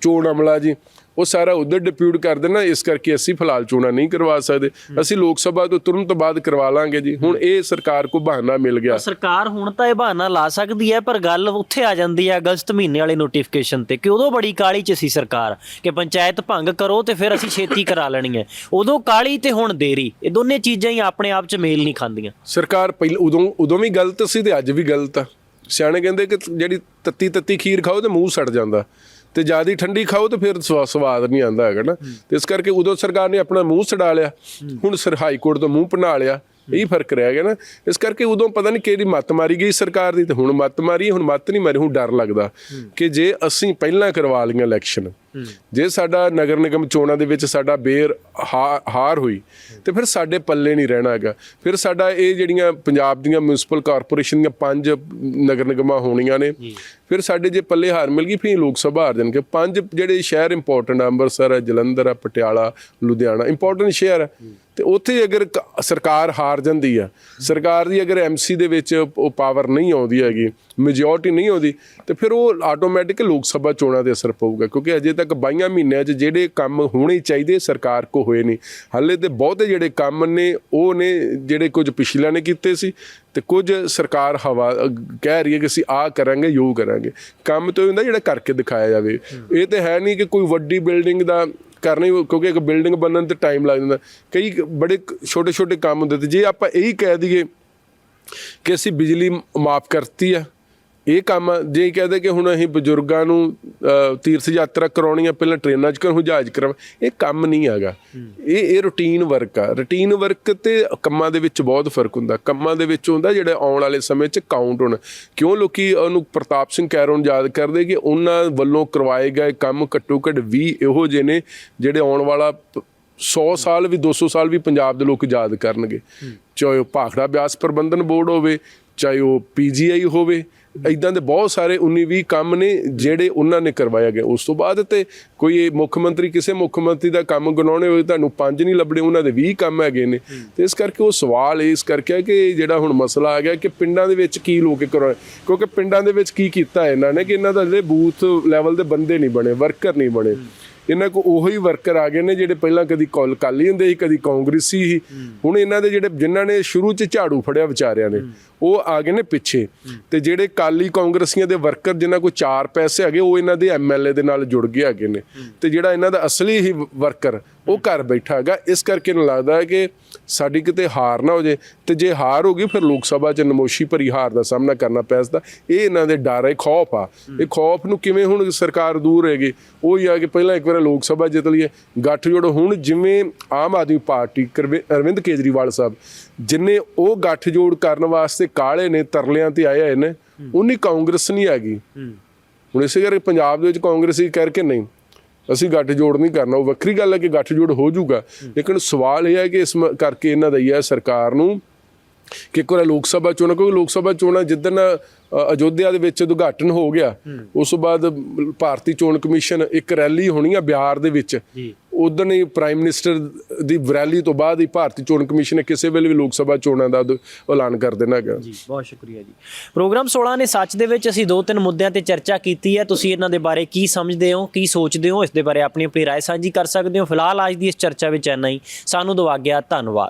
ਚੋਣ ਅਮਲਾ ਜੀ। ਉਹ ਸਾਰਾ ਉਧਰ ਡਿਪਿਊਟ ਕਰ ਦੇਣਾ ਇਸ ਕਰਕੇ ਅਸੀਂ ਫਿਲਹਾਲ ਚੋਣਾਂ ਨਹੀਂ ਕਰਵਾ ਸਕਦੇ। ਅਸੀਂ ਲੋਕ ਸਭਾ ਤੋਂ ਤੁਰੰਤ ਬਾਅਦ ਕਰਵਾ ਲਾਂਗੇ ਜੀ। ਹੁਣ ਇਹ ਸਰਕਾਰ ਕੋ ਬਹਾਨਾ ਮਿਲ ਗਿਆ। ਸਰਕਾਰ ਹੁਣ ਤਾਂ ਇਹ ਬਹਾਨਾ ਲਾ ਸਕਦੀ ਹੈ ਪਰ ਗੱਲ ਉੱਥੇ ਆ ਜਾਂਦੀ ਹੈ ਅਗਸਤ ਮਹੀਨੇ ਵਾਲੇ ਨੋਟੀਫਿਕੇਸ਼ਨ ਤੇ ਕਿ ਉਦੋਂ ਬੜੀ ਕਾਲੀ ਚ ਸੀ ਸਰਕਾਰ ਕਿ ਪੰਚਾਇਤ ਭੰਗ ਕਰੋ ਤੇ ਫਿਰ ਅਸੀਂ ਛੇਤੀ ਕਰਾ ਲੈਣੀ ਹੈ। ਉਦੋਂ ਕਾਲੀ ਤੇ ਹੁਣ ਦੇਰੀ ਇਹ ਦੋਨੇ ਚੀਜ਼ਾਂ ਹੀ ਆਪਣੇ ਆਪ ਚ ਮੇਲ ਨਹੀਂ ਖਾਂਦੀਆਂ। ਸਰਕਾਰ ਪਹਿਲ ਉਦੋਂ ਉਦੋਂ ਵੀ ਗਲਤ ਸੀ ਤੇ ਅੱਜ ਵੀ ਗਲਤ ਆ। ਸਿਆਣੇ ਕਹਿੰਦੇ ਕਿ ਜਿਹੜੀ ਤੱਤੀ ਤੱਤੀ ਖੀਰ ਖਾਓ ਤੇ ਮੂੰਹ ਸੜ ਜਾਂਦਾ। ਤੇ ਜ਼ਿਆਦਾ ਠੰਡੀ ਖਾਓ ਤੇ ਫਿਰ ਸਵਾ- ਸਵਾਦ ਨਹੀਂ ਆਉਂਦਾ ਹੈਗਾ ਨਾ। ਤੇ ਇਸ ਕਰਕੇ ਉਦੋਂ ਸਰਕਾਰ ਨੇ ਆਪਣਾ ਮੂੰਹ ਸੜਾ ਲਿਆ। ਹੁਣ ਸਰ ਹਾਈ ਕੋਰਟ ਤੋਂ ਮੂੰਹ ਬਣਾ ਲਿਆ। ਇਹ ਫ਼ਰਕ ਰਹਿ ਗਿਆ ਨਾ। ਇਸ ਕਰਕੇ ਉਦੋਂ ਪਤਾ ਨਹੀਂ ਕਿਹੜੀ ਮੱਤ ਮਾਰੀ ਗਈ ਸਰਕਾਰ ਦੀ ਤੇ ਹੁਣ ਮੱਤ ਮਾਰੀ, ਹੁਣ ਮੱਤ ਨਹੀਂ ਮਾਰੀ, ਹੁਣ ਡਰ ਲੱਗਦਾ ਕਿ ਜੇ ਅਸੀਂ ਪਹਿਲਾਂ ਕਰਵਾ ਲਈਆਂ ਇਲੈਕਸ਼ਨ ਜੇ ਸਾਡਾ ਨਗਰ ਨਿਗਮ ਚੋਣਾਂ ਦੇ ਵਿੱਚ ਸਾਡਾ ਬੇਰ ਹਾਰ ਹੋਈ ਤੇ ਫਿਰ ਸਾਡੇ ਪੱਲੇ ਨਹੀਂ ਰਹਿਣਾ ਹੈਗਾ। ਫਿਰ ਸਾਡਾ ਇਹ ਜਿਹੜੀਆਂ ਪੰਜਾਬ ਦੀਆਂ ਮਿਊਨਿਸਪਲ ਕਾਰਪੋਰੇਸ਼ਨ ਦੀਆਂ ਪੰਜ ਨਗਰ ਨਿਗਮਾਂ ਹੋਣੀਆਂ ਨੇ, ਫਿਰ ਸਾਡੇ ਜੇ ਪੱਲੇ ਹਾਰ ਮਿਲ ਗਈ, ਫਿਰ ਲੋਕ ਸਭਾ ਹਾਰ ਜਾਣਗੇ। ਪੰਜ ਜਿਹੜੇ ਸ਼ਹਿਰ ਇੰਪੋਰਟੈਂਟ ਆ, ਅੰਮ੍ਰਿਤਸਰ ਹੈ ਜਲੰਧਰ ਆ, ਪਟਿਆਲਾ, ਲੁਧਿਆਣਾ ਇੰਪੋਰਟੈਂਟ ਸ਼ਹਿਰ ਹੈ ਤੇ ਉੱਥੇ ਅਗਰ ਕ- ਸਰਕਾਰ ਹਾਰ ਜਾਂਦੀ ਆ, ਸਰਕਾਰ ਦੀ ਅਗਰ ਐਮਸੀ ਦੇ ਵਿੱਚ ਉਹ ਪਾਵਰ ਨਹੀਂ ਆਉਂਦੀ ਹੈਗੀ ਮੈਜੋਰਟੀ ਨਹੀਂ ਆਉਂਦੀ, ਤੇ ਫਿਰ ਉਹ ਆਟੋਮੈਟਿਕ ਲੋਕ ਸਭਾ ਚੋਣਾਂ ਤੇ ਅਸਰ ਪਊਗਾ, ਕਿਉਂਕਿ ਅਜੇ ਤੱਕ 22 ਮਹੀਨਿਆਂ 'ਚ ਜਿਹੜੇ ਕੰਮ ਹੋਣੇ ਚਾਹੀਦੇ ਸਰਕਾਰ ਕੋ ਹੋਏ ਨਹੀਂ ਹਾਲੇ ਤੇ ਬਹੁਤੇ ਜਿਹੜੇ ਕੰਮ ਨੇ, ਉਹ ਨੇ ਜਿਹੜੇ ਕੁਝ ਪਿਛਲਿਆਂ ਨੇ ਕੀਤੇ ਸੀ, ਤੇ ਕੁਝ ਸਰਕਾਰ ਹਵਾ ਕਹਿ ਰਹੀ ਹੈ ਕਿ ਅਸੀਂ ਆ ਕਰਾਂਗੇ, ਯੂ ਕਰਾਂਗੇ, ਕੰਮ ਤਾਂ ਹੁੰਦਾ ਜਿਹੜਾ ਕਰਕੇ ਦਿਖਾਇਆ ਜਾਵੇ, ਇਹ ਤੇ ਹੈ ਨਹੀਂ ਕਿ ਕੋਈ ਵੱਡੀ ਬਿਲਡਿੰਗ ਦਾ ਕਰਨੀ ਕਿਉਂਕਿ ਇੱਕ ਬਿਲਡਿੰਗ ਬਣਨ ਤੇ ਟਾਈਮ ਲੱਗ ਜਾਂਦਾ। ਕਈ ਬੜੇ ਛੋਟੇ ਛੋਟੇ ਕੰਮ ਹੁੰਦੇ ਤੇ ਜੇ ਆਪਾਂ ਇਹੀ ਕਹਿ ਦਈਏ ਕਿ ਅਸੀਂ ਬਿਜਲੀ ਮਾਫ ਕਰਤੀ ਆ ਇਹ ਕੰਮ ਜੇ ਕਹਦੇ ਕਿ ਹੁਣ ਅਸੀਂ ਬਜ਼ੁਰਗਾਂ ਨੂੰ ਤੀਰਥ ਯਾਤਰਾ ਕਰਾਉਣੀ ਆ ਪਹਿਲਾਂ ਟ੍ਰੇਨਾਂ 'ਚ ਕਰੂ ਜਹਾਜ਼ ਕਰਾਵਾਂ ਇਹ ਕੰਮ ਨਹੀਂ ਹੈਗਾ। ਇਹ ਇਹ ਰੂਟੀਨ ਵਰਕ ਆ। ਰੂਟੀਨ ਵਰਕ ਤੇ ਕੰਮਾਂ ਦੇ ਵਿੱਚ ਬਹੁਤ ਫ਼ਰਕ ਹੁੰਦਾ। ਕੰਮਾਂ ਦੇ ਵਿੱਚ ਹੁੰਦਾ ਜਿਹੜਾ ਆਉਣ ਵਾਲੇ ਸਮੇਂ 'ਚ ਕਾਊਂਟ ਹੋਣ। ਕਿਉਂ ਲੋਕੀ ਉਹਨੂੰ ਪ੍ਰਤਾਪ ਸਿੰਘ ਕੈਰੋਂ ਯਾਦ ਕਰਦੇ ਕਿ ਉਹਨਾਂ ਵੱਲੋਂ ਕਰਵਾਏ ਗਏ ਕੰਮ ਘੱਟੋ ਘੱਟ 20 ਇਹੋ ਜਿਹੇ ਨੇ ਜਿਹੜੇ ਆਉਣ ਵਾਲਾ ਪ- 100 ਸਾਲ ਵੀ 200 ਸਾਲ ਵੀ ਪੰਜਾਬ ਦੇ ਲੋਕ ਯਾਦ ਕਰਨਗੇ। ਚਾਹੇ ਉਹ ਭਾਖੜਾ ਬਿਆਸ ਪ੍ਰਬੰਧਨ ਬੋਰਡ ਹੋਵੇ ਚਾਹੇ ਉਹ ਪੀਜੀਆਈ ਹੋਵੇ ਇਦਾਂ ਦੇ ਬਹੁਤ ਸਾਰੇ 19 20 ਕੰਮ ਨੇ ਜਿਹੜੇ ਉਹਨਾਂ ਨੇ ਕਰਵਾਇਆ ਗਿਆ। ਉਸ ਤੋਂ ਬਾਅਦ ਤੇ ਕੋਈ ਇਹ ਮੁੱਖ ਮੰਤਰੀ, ਕਿਸੇ ਮੁੱਖ ਮੰਤਰੀ ਦਾ ਕੰਮ ਗਣਾਉਣੇ ਹੋਏ ਤੁਹਾਨੂੰ ਪੰਜ ਨਹੀਂ ਲੱਭਣੇ, ਉਹਨਾਂ ਦੇ 20 ਕੰਮ ਹੈਗੇ ਨੇ। ਤੇ ਇਸ ਕਰਕੇ ਉਹ ਸਵਾਲ ਇਸ ਕਰਕੇ ਹੈ ਕਿ ਜਿਹੜਾ ਹੁਣ ਮਸਲਾ ਆ ਗਿਆ ਕਿ ਪਿੰਡਾਂ ਦੇ ਵਿੱਚ ਕੀ ਲੋਕ ਕਰਵਾਏ ਕਿਉਂਕਿ ਪਿੰਡਾਂ ਦੇ ਵਿੱਚ ਕੀ ਕੀਤਾ ਇਹਨਾਂ ਨੇ ਕਿ ਇਹਨਾਂ ਦਾ ਜਿਹੜੇ ਬੂਥ ਲੈਵਲ ਦੇ ਬੰਦੇ ਨਹੀਂ ਬਣੇ, ਵਰਕਰ ਨਹੀਂ ਬਣੇ। ਇਹਨਾਂ ਕੋ ਉਹੀ ਵਰਕਰ ਆ ਗਏ ਨੇ ਜਿਹੜੇ ਪਹਿਲਾਂ ਕਦੀ ਕੌਲ ਕਾਲੀ ਹੁੰਦੇ ਸੀ, ਕਦੀ ਕਾਂਗਰਸੀ ਸੀ। ਹੁਣ ਇਹਨਾਂ ਦੇ ਜਿਹੜੇ ਜਿਨ੍ਹਾਂ ਨੇ ਸ਼ੁਰੂ 'ਚ ਝਾੜੂ ਫੜਿਆ ਵਿਚਾਰਿਆਂ ਨੇ, ਉਹ ਆ ਗਏ ਨੇ ਪਿੱਛੇ। ਤੇ ਜਿਹੜੇ ਕਾਲੀ ਕਾਂਗਰਸੀਆਂ ਦੇ ਵਰਕਰ ਜਿਨ੍ਹਾਂ ਕੋਲ ਚਾਰ ਪੈਸੇ ਹੈਗੇ, ਉਹ ਇਹਨਾਂ ਦੇ ਐਮਐਲਏ ਦੇ ਨਾਲ ਜੁੜ ਗਏ ਹੈਗੇ ਨੇ। ਤੇ ਜਿਹੜਾ ਇਹਨਾਂ ਦਾ ਅਸਲੀ ਹੀ ਵਰਕਰ ਉਹ ਘਰ ਬੈਠਾ ਹੈਗਾ। ਇਸ ਕਰਕੇ ਮੈਨੂੰ ਲੱਗਦਾ ਹੈ ਕਿ ਸਾਡੀ ਕਿਤੇ ਹਾਰ ਨਾ ਹੋ ਜੇ ਤੇ ਜੇ ਹਾਰ ਹੋ ਗਈ ਫਿਰ ਲੋਕ ਸਭਾ 'ਚ ਨਮੋਸ਼ੀ ਭਰੀ ਹਾਰ ਦਾ ਸਾਹਮਣਾ ਕਰਨਾ ਪੈ ਸਕਦਾ ਇਹ ਇਹਨਾਂ ਦੇ ਡਰ ਹੈ ਖੌਫ ਆ। ਇਹ ਖੌਫ ਨੂੰ ਕਿਵੇਂ ਹੁਣ ਸਰਕਾਰ ਦੂਰ ਹੈਗੀ? ਉਹ ਹੀ ਆ ਕਿ ਪਹਿਲਾਂ ਇੱਕ ਵਾਰ ਲੋਕ ਸਭਾ ਜਿੱਤ ਲਈਏ। ਗੱਠਜੋੜ ਹੁਣ ਜਿਵੇਂ ਆਮ ਆਦਮੀ ਪਾਰਟੀ ਅਰਵਿੰਦ ਕੇਜਰੀਵਾਲ ਸਾਹਿਬ ਜਿਨੇ ਉਹ ਗੱਠਜੋੜ ਕਰਨ ਵਾਸਤੇ ਕਾਲੇ ਨੇ ਤਰਲਿਆਂ ਤੇ ਆਏ ਹੋਏ ਨੇ ਉਨੀ ਕਾਂਗਰਸ ਨਹੀਂ ਹੈਗੀ। ਹੁਣ ਇਸੇ ਕਰਕੇ ਪੰਜਾਬ ਦੇ ਵਿੱਚ ਕਾਂਗਰਸੀ ਕਰਕੇ ਨਹੀਂ। ਅਸੀਂ ਗੱਠਜੋੜ ਨਹੀਂ ਕਰਨਾ, ਉਹ ਵੱਖਰੀ ਗੱਲ ਹੈ ਕਿ ਗੱਠਜੋੜ ਹੋ ਜਾਊਗਾ। ਲੇਕਿਨ ਸਵਾਲ ਇਹ ਹੈ ਕਿ ਇਸ ਮ- ਕਰਕੇ ਇਹਨਾਂ ਦਾ ਹੀ ਹੈ ਸਰਕਾਰ ਨੂੰ ਕਿ ਕੋਈ ਲੋਕ ਸਭਾ ਚੋਣਾਂ ਕਿਉਂਕਿ ਲੋਕ ਸਭਾ ਚੋਣਾਂ ਜਿੱਦਣ ਅ, ਅਯੋਧਿਆ ਦੇ ਵਿੱਚ ਉਦਘਾਟਨ ਹੋ ਗਿਆ ਉਸ ਤੋਂ ਬਾਅਦ ਭਾਰਤੀ ਚੋਣ ਕਮਿਸ਼ਨ ਇੱਕ ਰੈਲੀ ਹੋਣੀ ਆ ਬਿਹਾਰ ਦੇ ਵਿੱਚ ਜੀ ਉਦੋਂ ਹੀ ਪ੍ਰਾਈਮ ਮਿਨਿਸਟਰ ਦੀ ਰੈਲੀ ਤੋਂ ਬਾਅਦ ਹੀ ਭਾਰਤੀ ਚੋਣ ਕਮਿਸ਼ਨ ਨੇ ਕਿਸੇ ਵੇਲੇ ਵੀ ਲੋਕ ਸਭਾ ਚੋਣਾਂ ਦਾ ਉਦ- ਐਲਾਨ ਕਰ ਦੇਣਾ ਹੈਗਾ ਜੀ ਬਹੁਤ ਸ਼ੁਕਰੀਆ ਜੀ ਪ੍ਰੋਗਰਾਮ 16 ਨੇ ਸੱਚ ਦੇ ਵਿੱਚ ਅਸੀਂ ਦੋ ਤਿੰਨ ਮੁੱਦਿਆਂ ਤੇ ਚਰਚਾ ਕੀਤੀ ਹੈ ਤੁਸੀਂ ਇਹਨਾਂ ਦੇ ਬਾਰੇ ਕੀ ਸਮਝਦੇ ਹੋ ਕੀ ਸੋਚਦੇ ਹੋ ਇਸ ਦੇ ਬਾਰੇ ਆਪਣੀ ਆਪਣੀ رائے ਸਾਂਝੀ ਕਰ ਸਕਦੇ ਹੋ ਫਿਲਹਾਲ ਅੱਜ ਦੀ ਇਸ ਚਰਚਾ ਵਿੱਚ ਇੰਨਾ ਹੀ ਸਾਨੂੰ ਦਵਾ ਗਿਆ ਧੰਨਵਾਦ